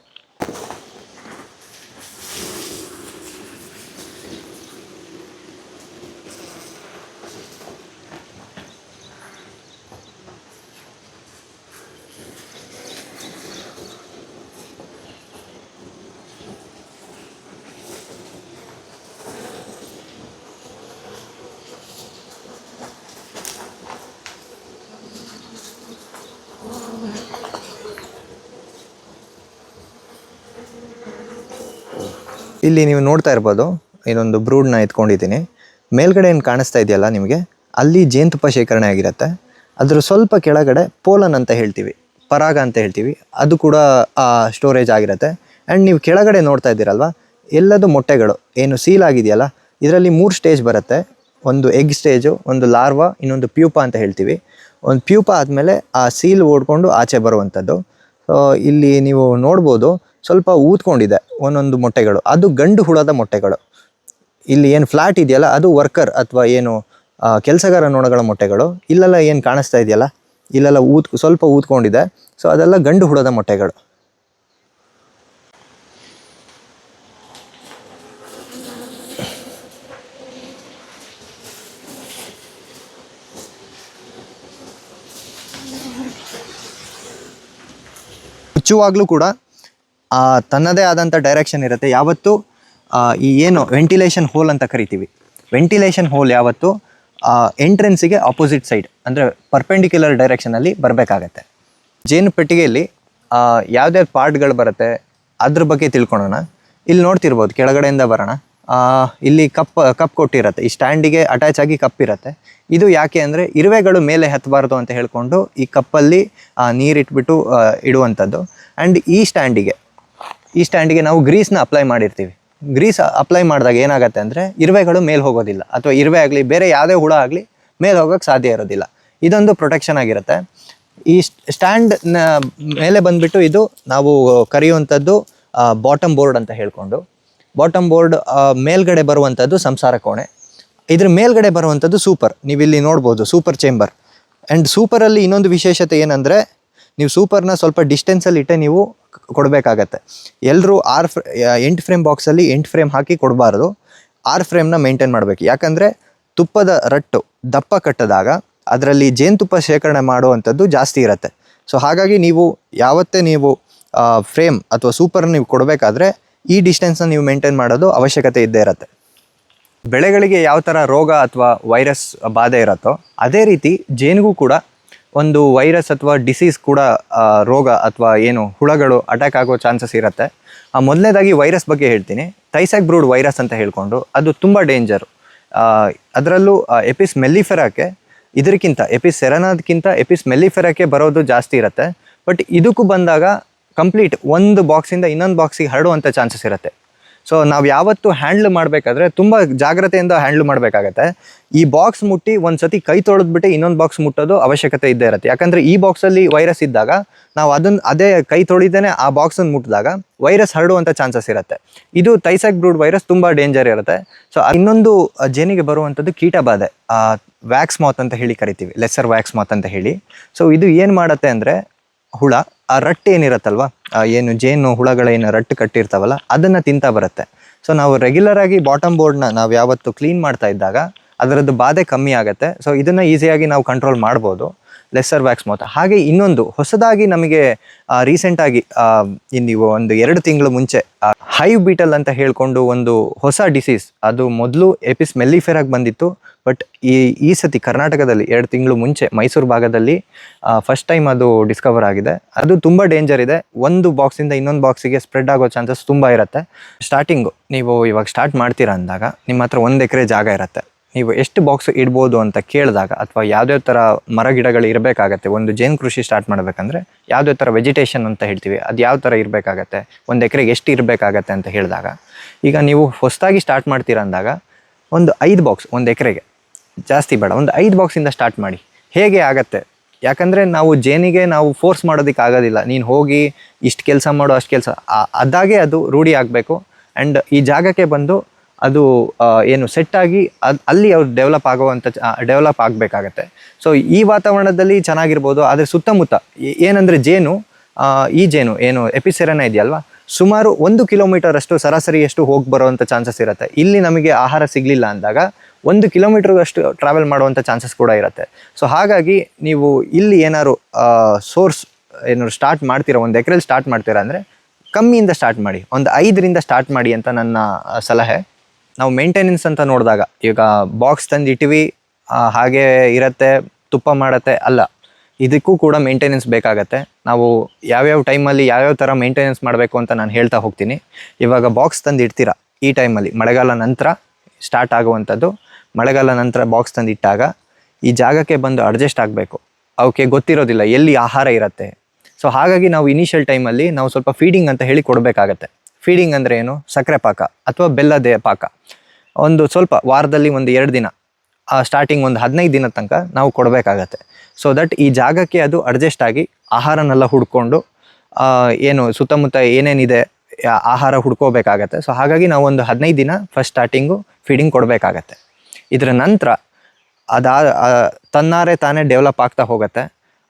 ಇಲ್ಲಿ ನೀವು ನೋಡ್ತಾ ಇರ್ಬೋದು ಇದೊಂದು ಬ್ರೂಡ್ನ ಎತ್ಕೊಂಡಿದ್ದೀನಿ. ಮೇಲ್ಗಡೆ ಏನು ಕಾಣಿಸ್ತಾ ಇದೆಯಲ್ಲ ನಿಮಗೆ, ಅಲ್ಲಿ ಜೇನುತುಪ್ಪ ಶೇಖರಣೆ ಆಗಿರುತ್ತೆ. ಅದ್ರ ಸ್ವಲ್ಪ ಕೆಳಗಡೆ ಪೋಲನ್ ಅಂತ ಹೇಳ್ತೀವಿ, ಪರಾಗ ಅಂತ ಹೇಳ್ತೀವಿ, ಅದು ಕೂಡ ಸ್ಟೋರೇಜ್ ಆಗಿರುತ್ತೆ. ಆ್ಯಂಡ್ ನೀವು ಕೆಳಗಡೆ ನೋಡ್ತಾ ಇದ್ದೀರಲ್ವ, ಎಲ್ಲದು ಮೊಟ್ಟೆಗಳು, ಏನು ಸೀಲ್ ಆಗಿದೆಯಲ್ಲ, ಇದರಲ್ಲಿ ಮೂರು ಸ್ಟೇಜ್ ಬರುತ್ತೆ. ಒಂದು ಎಗ್ ಸ್ಟೇಜು ಒಂದು ಲಾರ್ವಾ ಇನ್ನೊಂದು ಪ್ಯೂಪ ಅಂತ ಹೇಳ್ತೀವಿ. ಒಂದು ಪ್ಯೂಪ ಆದಮೇಲೆ ಆ ಸೀಲ್ ಓಡ್ಕೊಂಡು ಆಚೆ ಬರುವಂಥದ್ದು. ಸೊ ಇಲ್ಲಿ ನೀವು ನೋಡ್ಬೋದು ಸ್ವಲ್ಪ ಊದ್ಕೊಂಡಿದೆ ಒಂದೊಂದು ಮೊಟ್ಟೆಗಳು. ಅದು ಗಂಡು ಹುಳದ ಮೊಟ್ಟೆಗಳು. ಇಲ್ಲಿ ಏನು ಫ್ಲಾಟ್ ಇದೆಯಲ್ಲ, ಅದು ವರ್ಕರ್ ಅಥವಾ ಏನು ಕೆಲಸಗಾರ ನೋಣಗಳ ಮೊಟ್ಟೆಗಳು. ಇಲ್ಲೆಲ್ಲ ಏನು ಕಾಣಿಸ್ತಾ ಇದೆಯಲ್ಲ, ಇಲ್ಲೆಲ್ಲ ಊದ್, ಸ್ವಲ್ಪ ಊದ್ಕೊಂಡಿದೆ. ಸೊ ಅದೆಲ್ಲ ಗಂಡು ಹುಳದ ಮೊಟ್ಟೆಗಳು. ಮುಚ್ಚುವಾಗಲೂ ಕೂಡ ತನ್ನದೇ ಆದಂಥ ಡೈರೆಕ್ಷನ್ ಇರುತ್ತೆ. ಯಾವತ್ತು? ಈ ಏನು ವೆಂಟಿಲೇಷನ್ ಹೋಲ್ ಅಂತ ಕರಿತೀವಿ. ವೆಂಟಿಲೇಷನ್ ಹೋಲ್ ಯಾವತ್ತು? ಎಂಟ್ರೆನ್ಸಿಗೆ ಆಪೋಸಿಟ್ ಸೈಡ್ ಅಂದರೆ ಪರ್ಪೆಂಡಿಕ್ಯುಲರ್ ಡೈರೆಕ್ಷನಲ್ಲಿ ಬರಬೇಕಾಗತ್ತೆ. ಜೇನು ಪೆಟ್ಟಿಗೆಯಲ್ಲಿ ಯಾವ್ದ್ಯಾವ್ದು ಪಾರ್ಟ್ಗಳು ಬರುತ್ತೆ, ಅದ್ರ ಬಗ್ಗೆ ತಿಳ್ಕೊಳೋಣ. ಇಲ್ಲಿ ನೋಡ್ತಿರ್ಬೋದು, ಕೆಳಗಡೆಯಿಂದ ಬರೋಣ. ಇಲ್ಲಿ ಕಪ್ ಕಪ್ ಕೊಟ್ಟಿರುತ್ತೆ. ಈ ಸ್ಟ್ಯಾಂಡಿಗೆ ಅಟ್ಯಾಚ್ ಆಗಿ ಕಪ್ ಇರುತ್ತೆ. ಇದು ಯಾಕೆ ಅಂದರೆ ಇರುವೆಗಳು ಮೇಲೆ ಹತ್ತಬಾರ್ದು ಅಂತ ಹೇಳಿಕೊಂಡು ಈ ಕಪ್ಪಲ್ಲಿ ನೀರಿಟ್ಬಿಟ್ಟು ಇಡುವಂಥದ್ದು. ಆ್ಯಂಡ್ ಈ ಸ್ಟ್ಯಾಂಡಿಗೆ ಈ ಸ್ಟ್ಯಾಂಡಿಗೆ ನಾವು ಗ್ರೀಸ್ನ ಅಪ್ಲೈ ಮಾಡಿರ್ತೀವಿ. ಗ್ರೀಸ್ ಅಪ್ಲೈ ಮಾಡಿದಾಗ ಏನಾಗುತ್ತೆ ಅಂದರೆ ಇರುವೆಗಳು ಮೇಲೆ ಹೋಗೋದಿಲ್ಲ. ಅಥವಾ ಇರುವೆ ಆಗಲಿ, ಬೇರೆ ಯಾವುದೇ ಹುಳ ಆಗಲಿ ಮೇಲೆ ಹೋಗೋಕ್ಕೆ ಸಾಧ್ಯ ಇರೋದಿಲ್ಲ. ಇದೊಂದು ಪ್ರೊಟೆಕ್ಷನ್ ಆಗಿರುತ್ತೆ. ಈ ಸ್ಟ್ಯಾಂಡ್ ಮೇಲೆ ಬಂದ್ಬಿಟ್ಟು ಇದು ನಾವು ಕರೆಯುವಂಥದ್ದು ಬಾಟಮ್ ಬೋರ್ಡ್ ಅಂತ ಹೇಳ್ಕೊಂಡು. ಬಾಟಮ್ ಬೋರ್ಡ್ ಮೇಲ್ಗಡೆ ಬರುವಂಥದ್ದು ಸಂಸಾರ ಕೋಣೆ. ಇದ್ರ ಮೇಲ್ಗಡೆ ಬರುವಂಥದ್ದು ಸೂಪರ್ ನೀವು ಇಲ್ಲಿ ನೋಡ್ಬೋದು ಸೂಪರ್ ಚೇಂಬರ್ ಆ್ಯಂಡ್ ಸೂಪರಲ್ಲಿ ಇನ್ನೊಂದು ವಿಶೇಷತೆ ಏನಂದರೆ, ನೀವು ಸೂಪರ್ನ ಸ್ವಲ್ಪ ಡಿಸ್ಟೆನ್ಸಲ್ಲಿ ಇಟ್ಟೆ ನೀವು ಕೊಡಬೇಕಾಗತ್ತೆ. ಎಲ್ಲರೂ ಆರ್ ಫ್ರ ಎಂಟು ಫ್ರೇಮ್ ಬಾಕ್ಸಲ್ಲಿ ಎಂಟು ಫ್ರೇಮ್ ಹಾಕಿ ಕೊಡಬಾರ್ದು. ಆರ್ ಫ್ರೇಮ್ನ ಮೇಂಟೈನ್ ಮಾಡಬೇಕು. ಯಾಕಂದರೆ ತುಪ್ಪದ ರಟ್ಟು ದಪ್ಪ ಕಟ್ಟಿದಾಗ ಅದರಲ್ಲಿ ಜೇನುತುಪ್ಪ ಶೇಖರಣೆ ಮಾಡುವಂಥದ್ದು ಜಾಸ್ತಿ ಇರುತ್ತೆ. ಸೊ ಹಾಗಾಗಿ ನೀವು ಯಾವತ್ತೇ ನೀವು ಫ್ರೇಮ್ ಅಥವಾ ಸೂಪರ್ ನೀವು ಕೊಡಬೇಕಾದ್ರೆ ಈ ಡಿಸ್ಟೆನ್ಸ್ನ ನೀವು ಮೇಂಟೈನ್ ಮಾಡೋದು ಅವಶ್ಯಕತೆ ಇದ್ದೇ ಇರುತ್ತೆ. ಬೆಳೆಗಳಿಗೆ ಯಾವ ಥರ ರೋಗ ಅಥವಾ ವೈರಸ್ ಬಾಧೆ ಇರುತ್ತೋ ಅದೇ ರೀತಿ ಜೇನಿಗೂ ಕೂಡ ಒಂದು ವೈರಸ್ ಅಥವಾ ಡಿಸೀಸ್ ಕೂಡ ರೋಗ ಅಥವಾ ಏನು ಹುಳಗಳು ಅಟ್ಯಾಕ್ ಆಗೋ ಚಾನ್ಸಸ್ ಇರುತ್ತೆ. ಆ, ಮೊದಲನೇದಾಗಿ ವೈರಸ್ ಬಗ್ಗೆ ಹೇಳ್ತೀನಿ. ಥೈಸಾಕ್ ಬ್ರೂಡ್ ವೈರಸ್ ಅಂತ ಹೇಳಿಕೊಂಡು ಅದು ತುಂಬ ಡೇಂಜರು ಅದರಲ್ಲೂ ಎಪಿಸ್ ಮೆಲ್ಲಿಫೆರಾಕ್ಕೆ ಇದಕ್ಕಿಂತ ಎಪಿಸ್ ಸೆರನಾದ್ಕಿಂತ ಎಪಿಸ್ ಮೆಲ್ಲಿಫೆರಾಕ್ಕೆ ಬರೋದು ಜಾಸ್ತಿ ಇರುತ್ತೆ. ಬಟ್ ಇದಕ್ಕೂ ಬಂದಾಗ ಕಂಪ್ಲೀಟ್ ಒಂದು ಬಾಕ್ಸಿಂದ ಇನ್ನೊಂದು ಬಾಕ್ಸಿಗೆ ಹರಡುವಂಥ ಚಾನ್ಸಸ್ ಇರುತ್ತೆ. ಸೊ ನಾವು ಯಾವತ್ತು ಹ್ಯಾಂಡ್ಲ್ ಮಾಡಬೇಕಾದ್ರೆ ತುಂಬ ಜಾಗ್ರತೆಯಿಂದ ಹ್ಯಾಂಡ್ಲ್ ಮಾಡಬೇಕಾಗತ್ತೆ. ಈ ಬಾಕ್ಸ್ ಮುಟ್ಟಿ ಒಂದು ಸತಿ ಕೈ ತೊಳೆದ್ಬಿಟ್ಟು ಇನ್ನೊಂದು ಬಾಕ್ಸ್ ಮುಟ್ಟೋದು ಅವಶ್ಯಕತೆ ಇದ್ದೇ ಇರುತ್ತೆ. ಯಾಕಂದರೆ ಈ ಬಾಕ್ಸಲ್ಲಿ ವೈರಸ್ ಇದ್ದಾಗ ನಾವು ಅದನ್ನು ಅದೇ ಕೈ ತೊಳಿದೇನೆ ಆ ಬಾಕ್ಸನ್ನು ಮುಟ್ಟಿದಾಗ ವೈರಸ್ ಹರಡುವಂಥ ಚಾನ್ಸಸ್ ಇರುತ್ತೆ. ಇದು ತೈಸಾಕ್ ಬ್ರೂಡ್ ವೈರಸ್ ತುಂಬ ಡೇಂಜರ್ ಇರುತ್ತೆ. ಸೊ ಇನ್ನೊಂದು ಜೇನಿಗೆ ಬರುವಂಥದ್ದು ಕೀಟ ಬಾಧೆ. ವ್ಯಾಕ್ಸ್ ಮಾತ್ ಅಂತ ಹೇಳಿ ಕರಿತೀವಿ. ಲೆಸರ್ ವ್ಯಾಕ್ಸ್ ಮಾತ್ ಅಂತ ಹೇಳಿ. ಸೊ ಇದು ಏನು ಮಾಡುತ್ತೆ ಅಂದರೆ ಹುಳ ಆ ರಟ್ಟು ಏನಿರುತ್ತಲ್ವ? ಏನು ಜೇನು ಹುಳಗಳೇನು ರಟ್ಟು ಕಟ್ಟಿರ್ತಾವಲ್ಲ, ಅದನ್ನು ತಿಂತಾ ಬರುತ್ತೆ. ಸೊ ನಾವು ರೆಗ್ಯುಲರ್ ಆಗಿ ಬಾಟಮ್ ಬೋರ್ಡ್ನ ನಾವು ಯಾವತ್ತು ಕ್ಲೀನ್ ಮಾಡ್ತಾ ಇದ್ದಾಗ, ಅದರದ್ದು ಬಾಧೆ ಕಮ್ಮಿ ಆಗುತ್ತೆ. ಸೊ ಇದನ್ನು ಈಸಿಯಾಗಿ ನಾವು ಕಂಟ್ರೋಲ್ ಮಾಡ್ಬೋದು. ಲೆಸ್ಸರ್ ವ್ಯಾಕ್ಸ್ ಮೌತ್ ಹಾಗೆ ಇನ್ನೊಂದು, ಹೊಸದಾಗಿ ನಮಗೆ ರೀಸೆಂಟಾಗಿ ನೀವು ಒಂದು ಎರಡು ತಿಂಗಳು ಮುಂಚೆ ಹೈವ್ ಬೀಟಲ್ ಅಂತ ಹೇಳ್ಕೊಂಡು ಒಂದು ಹೊಸ ಡಿಸೀಸ್ ಅದು ಮೊದಲು ಎಪಿಸ್ ಮೆಲ್ಲಿಫೆರಾಗಿ ಬಂದಿತ್ತು. ಬಟ್ ಈ ಈ ಸತಿ ಕರ್ನಾಟಕದಲ್ಲಿ ಎರಡು ತಿಂಗಳು ಮುಂಚೆ, ಮೈಸೂರು ಭಾಗದಲ್ಲಿ ಫಸ್ಟ್ ಟೈಮ್ ಅದು ಡಿಸ್ಕವರ್ ಆಗಿದೆ. ಅದು ತುಂಬ ಡೇಂಜರ್ ಇದೆ. ಒಂದು ಬಾಕ್ಸಿಂದ ಇನ್ನೊಂದು ಬಾಕ್ಸಿಗೆ ಸ್ಪ್ರೆಡ್ ಆಗೋ ಚಾನ್ಸಸ್ ತುಂಬ ಇರುತ್ತೆ. ಸ್ಟಾರ್ಟಿಂಗು ನೀವು ಇವಾಗ ಸ್ಟಾರ್ಟ್ ಮಾಡ್ತೀರಾ ಅಂದಾಗ, ನಿಮ್ಮ ಹತ್ರ ಒಂದು ಎಕರೆ ಜಾಗ ಇರುತ್ತೆ. ನೀವು ಎಷ್ಟು ಬಾಕ್ಸ್ ಇಡ್ಬೋದು ಅಂತ ಕೇಳಿದಾಗ ಅಥವಾ ಯಾವ್ಯಾವ ಥರ ಮರ ಗಿಡಗಳು ಇರಬೇಕಾಗತ್ತೆ, ಒಂದು ಜೇನು ಕೃಷಿ ಸ್ಟಾರ್ಟ್ ಮಾಡಬೇಕಂದ್ರೆ ಯಾವ್ಯಾವ ಥರ ವೆಜಿಟೇಷನ್ ಅಂತ ಹೇಳ್ತೀವಿ, ಅದು ಯಾವ ಥರ ಇರಬೇಕಾಗತ್ತೆ, ಒಂದು ಎಕರೆಗೆ ಎಷ್ಟು ಇರಬೇಕಾಗತ್ತೆ ಅಂತ ಹೇಳಿದಾಗ, ಈಗ ನೀವು ಹೊಸದಾಗಿ ಸ್ಟಾರ್ಟ್ ಮಾಡ್ತೀರಾ ಅಂದಾಗ ಒಂದು ಐದು ಬಾಕ್ಸ್, ಒಂದು ಎಕರೆಗೆ, ಜಾಸ್ತಿ ಬೇಡ, ಒಂದು ಐದು ಬಾಕ್ಸಿಂದ ಸ್ಟಾರ್ಟ್ ಮಾಡಿ. ಹೇಗೆ ಆಗತ್ತೆ? ಯಾಕಂದರೆ ನಾವು ಜೇನಿಗೆ ನಾವು ಫೋರ್ಸ್ ಮಾಡೋದಕ್ಕೆ ಆಗೋದಿಲ್ಲ, ನೀನು ಹೋಗಿ ಇಷ್ಟು ಕೆಲಸ ಮಾಡು, ಅಷ್ಟು ಕೆಲಸ ಅದಾಗೆ ಅದು ರೂಢಿ ಆಗಬೇಕು. ಆ್ಯಂಡ್ ಈ ಜಾಗಕ್ಕೆ ಬಂದು ಅದು ಏನು ಸೆಟ್ ಆಗಿ ಅಲ್ಲಿ ಅವ್ರು ಡೆವಲಪ್ ಆಗುವಂಥ ಡೆವಲಪ್ ಆಗಬೇಕಾಗತ್ತೆ. ಸೊ ಈ ವಾತಾವರಣದಲ್ಲಿ ಚೆನ್ನಾಗಿರ್ಬೋದು, ಆದರೆ ಸುತ್ತಮುತ್ತ ಏನಂದರೆ ಏನಂದ್ರೆ ಜೇನು ಈ ಜೇನು, ಏನು ಎಪಿಸೆರನ ಇದೆಯಲ್ವಾ? ಸುಮಾರು ಒಂದು ಕಿಲೋಮೀಟರ್ ಅಷ್ಟು ಸರಾಸರಿಯಷ್ಟು ಹೋಗಿ ಬರುವಂಥ ಚಾನ್ಸಸ್ ಇರುತ್ತೆ. ಇಲ್ಲಿ ನಮಗೆ ಆಹಾರ ಸಿಗಲಿಲ್ಲ ಅಂದಾಗ ಒಂದು ಕಿಲೋಮೀಟರ್ ಅಷ್ಟು ಟ್ರಾವೆಲ್ ಮಾಡುವಂಥ ಚಾನ್ಸಸ್ ಕೂಡ ಇರುತ್ತೆ. ಸೊ ಹಾಗಾಗಿ ನೀವು ಇಲ್ಲಿ ಏನಾದ್ರು ಸೋರ್ಸ್ ಏನಾದ್ರು ಸ್ಟಾರ್ಟ್ ಮಾಡ್ತೀರಾ? ಒಂದು ಎಕರೆಲಿ ಸ್ಟಾರ್ಟ್ ಮಾಡ್ತೀರಾ ಅಂದರೆ ಕಮ್ಮಿಯಿಂದ ಸ್ಟಾರ್ಟ್ ಮಾಡಿ, ಒಂದು ಐದರಿಂದ ಸ್ಟಾರ್ಟ್ ಮಾಡಿ ಅಂತ ನನ್ನ ಸಲಹೆ. ನಾವು ಮೇಂಟೆನೆನ್ಸ್ ಅಂತ ನೋಡಿದಾಗ, ಈಗ ಬಾಕ್ಸ್ ತಂದು ಇಟ್ಟಿವಿ ಹಾಗೆ ಇರತ್ತೆ, ತುಪ್ಪ ಮಾಡತ್ತೆ, ಅಲ್ಲ. ಇದಕ್ಕೂ ಕೂಡ ಮೇಂಟೆನೆನ್ಸ್ ಬೇಕಾಗತ್ತೆ. ನಾವು ಯಾವ್ಯಾವ ಟೈಮಲ್ಲಿ ಯಾವ್ಯಾವ ಥರ ಮೇಂಟೆನೆನ್ಸ್ ಮಾಡಬೇಕು ಅಂತ ನಾನು ಹೇಳ್ತಾ ಹೋಗ್ತೀನಿ. ಇವಾಗ ಬಾಕ್ಸ್ ತಂದು ಇಡ್ತೀರಾ? ಈ ಟೈಮಲ್ಲಿ ಮಳೆಗಾಲ ನಂತರ ಸ್ಟಾರ್ಟ್ ಆಗುವಂಥದ್ದು. ಮಳೆಗಾಲ ನಂತರ ಬಾಕ್ಸ್ ತಂದು ಇಟ್ಟಾಗ, ಈ ಜಾಗಕ್ಕೆ ಬಂದು ಅಡ್ಜಸ್ಟ್ ಆಗಬೇಕು. ಅವಕ್ಕೆ ಗೊತ್ತಿರೋದಿಲ್ಲ, ಎಲ್ಲಿ ಆಹಾರ ಇರುತ್ತೆ. ಸೊ ಹಾಗಾಗಿ ನಾವು ಇನಿಷಿಯಲ್ ಟೈಮಲ್ಲಿ ನಾವು ಸ್ವಲ್ಪ ಫೀಡಿಂಗ್ ಅಂತ ಹೇಳಿ ಕೊಡಬೇಕಾಗತ್ತೆ. ಫೀಡಿಂಗ್ ಅಂದರೆ ಏನು? ಸಕ್ಕರೆ ಪಾಕ ಅಥವಾ ಬೆಲ್ಲದ ಪಾಕ. ಒಂದು ಸ್ವಲ್ಪ ವಾರದಲ್ಲಿ ಒಂದು ಎರಡು ದಿನ ಸ್ಟಾರ್ಟಿಂಗ್ ಒಂದು ಹದಿನೈದು ದಿನ ತನಕ ನಾವು ಕೊಡಬೇಕಾಗತ್ತೆ. ಸೊ ದಟ್ ಈ ಜಾಗಕ್ಕೆ ಅದು ಅಡ್ಜಸ್ಟ್ ಆಗಿ ಆಹಾರನೆಲ್ಲ ಹುಡ್ಕೊಂಡು ಏನು ಸುತ್ತಮುತ್ತ ಏನೇನಿದೆ ಆಹಾರ ಹುಡ್ಕೋಬೇಕಾಗತ್ತೆ. ಸೊ ಹಾಗಾಗಿ ನಾವು ಒಂದು ಹದಿನೈದು ದಿನ ಫಸ್ಟ್ ಸ್ಟಾರ್ಟಿಂಗು ಫೀಡಿಂಗ್ ಕೊಡಬೇಕಾಗತ್ತೆ. ಇದರ ನಂತರ ಅದಾ ತನ್ನಾರೆ ತಾನೇ ಡೆವಲಪ್ ಆಗ್ತಾ ಹೋಗುತ್ತೆ.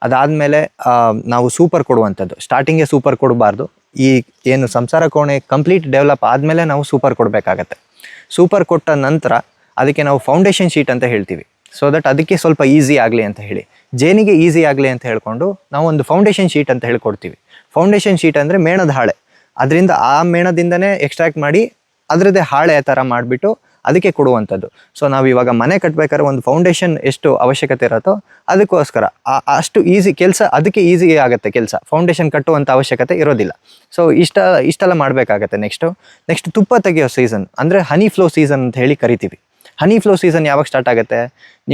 ಅದಾದಮೇಲೆ ನಾವು ಸೂಪರ್ ಕೊಡುವಂಥದ್ದು. ಸ್ಟಾರ್ಟಿಂಗೇ ಸೂಪರ್ ಕೊಡಬಾರ್ದು. ಈ ಏನು ಸಂಸಾರ ಕೋಣೆ ಕಂಪ್ಲೀಟ್ ಡೆವಲಪ್ ಆದಮೇಲೆ ನಾವು ಸೂಪರ್ ಕೊಡಬೇಕಾಗತ್ತೆ. ಸೂಪರ್ ಕೊಟ್ಟ ನಂತರ ಅದಕ್ಕೆ ನಾವು ಫೌಂಡೇಶನ್ ಶೀಟ್ ಅಂತ ಹೇಳ್ತೀವಿ. ಸೊ ದಟ್ ಅದಕ್ಕೆ ಸ್ವಲ್ಪ ಈಸಿ ಆಗಲಿ ಅಂತ ಹೇಳಿ. ಜೇನಿಗೆ ಈಸಿ ಆಗಲಿ ಅಂತ ಹೇಳ್ಕೊಂಡು ನಾವು ಒಂದು ಫೌಂಡೇಶನ್ ಶೀಟ್ ಅಂತ ಹೇಳ್ಕೊಡ್ತೀವಿ ಫೌಂಡೇಶನ್ ಶೀಟ್ ಅಂದರೆ ಮೇಣದ ಹಾಳೆ. ಅದರಿಂದ ಆ ಮೇಣದಿಂದನೇ ಎಕ್ಸ್ಟ್ರಾಕ್ಟ್ ಮಾಡಿ ಅದರದ್ದೇ ಹಾಳೆ ಥರ ಮಾಡಿಬಿಟ್ಟು ಅದಕ್ಕೆ ಕೊಡುವಂಥದ್ದು. ಸೊ ನಾವು ಇವಾಗ ಮನೆ ಕಟ್ಟಬೇಕಾದ್ರೆ ಒಂದು ಫೌಂಡೇಶನ್ ಎಷ್ಟು ಅವಶ್ಯಕತೆ ಇರುತ್ತೋ ಅದಕ್ಕೋಸ್ಕರ ಅಷ್ಟು ಈಸಿ ಕೆಲಸ ಅದಕ್ಕೆ ಈಸಿ ಆಗುತ್ತೆ ಕೆಲಸ. ಫೌಂಡೇಶನ್ ಕಟ್ಟುವಂಥ ಅವಶ್ಯಕತೆ ಇರೋದಿಲ್ಲ. ಸೊ ಇಷ್ಟ, ಇಷ್ಟೆಲ್ಲ ಮಾಡಬೇಕಾಗತ್ತೆ ನೆಕ್ಸ್ಟು ನೆಕ್ಸ್ಟ್ ತುಪ್ಪ ತೆಗೆಯೋ ಸೀಸನ್ ಅಂದರೆ ಹನಿ ಫ್ಲೋ ಸೀಸನ್ ಅಂತ ಹೇಳಿ ಕರಿತೀವಿ. ಹನಿ ಫ್ಲೋ ಸೀಸನ್ ಯಾವಾಗ ಸ್ಟಾರ್ಟ್ ಆಗುತ್ತೆ?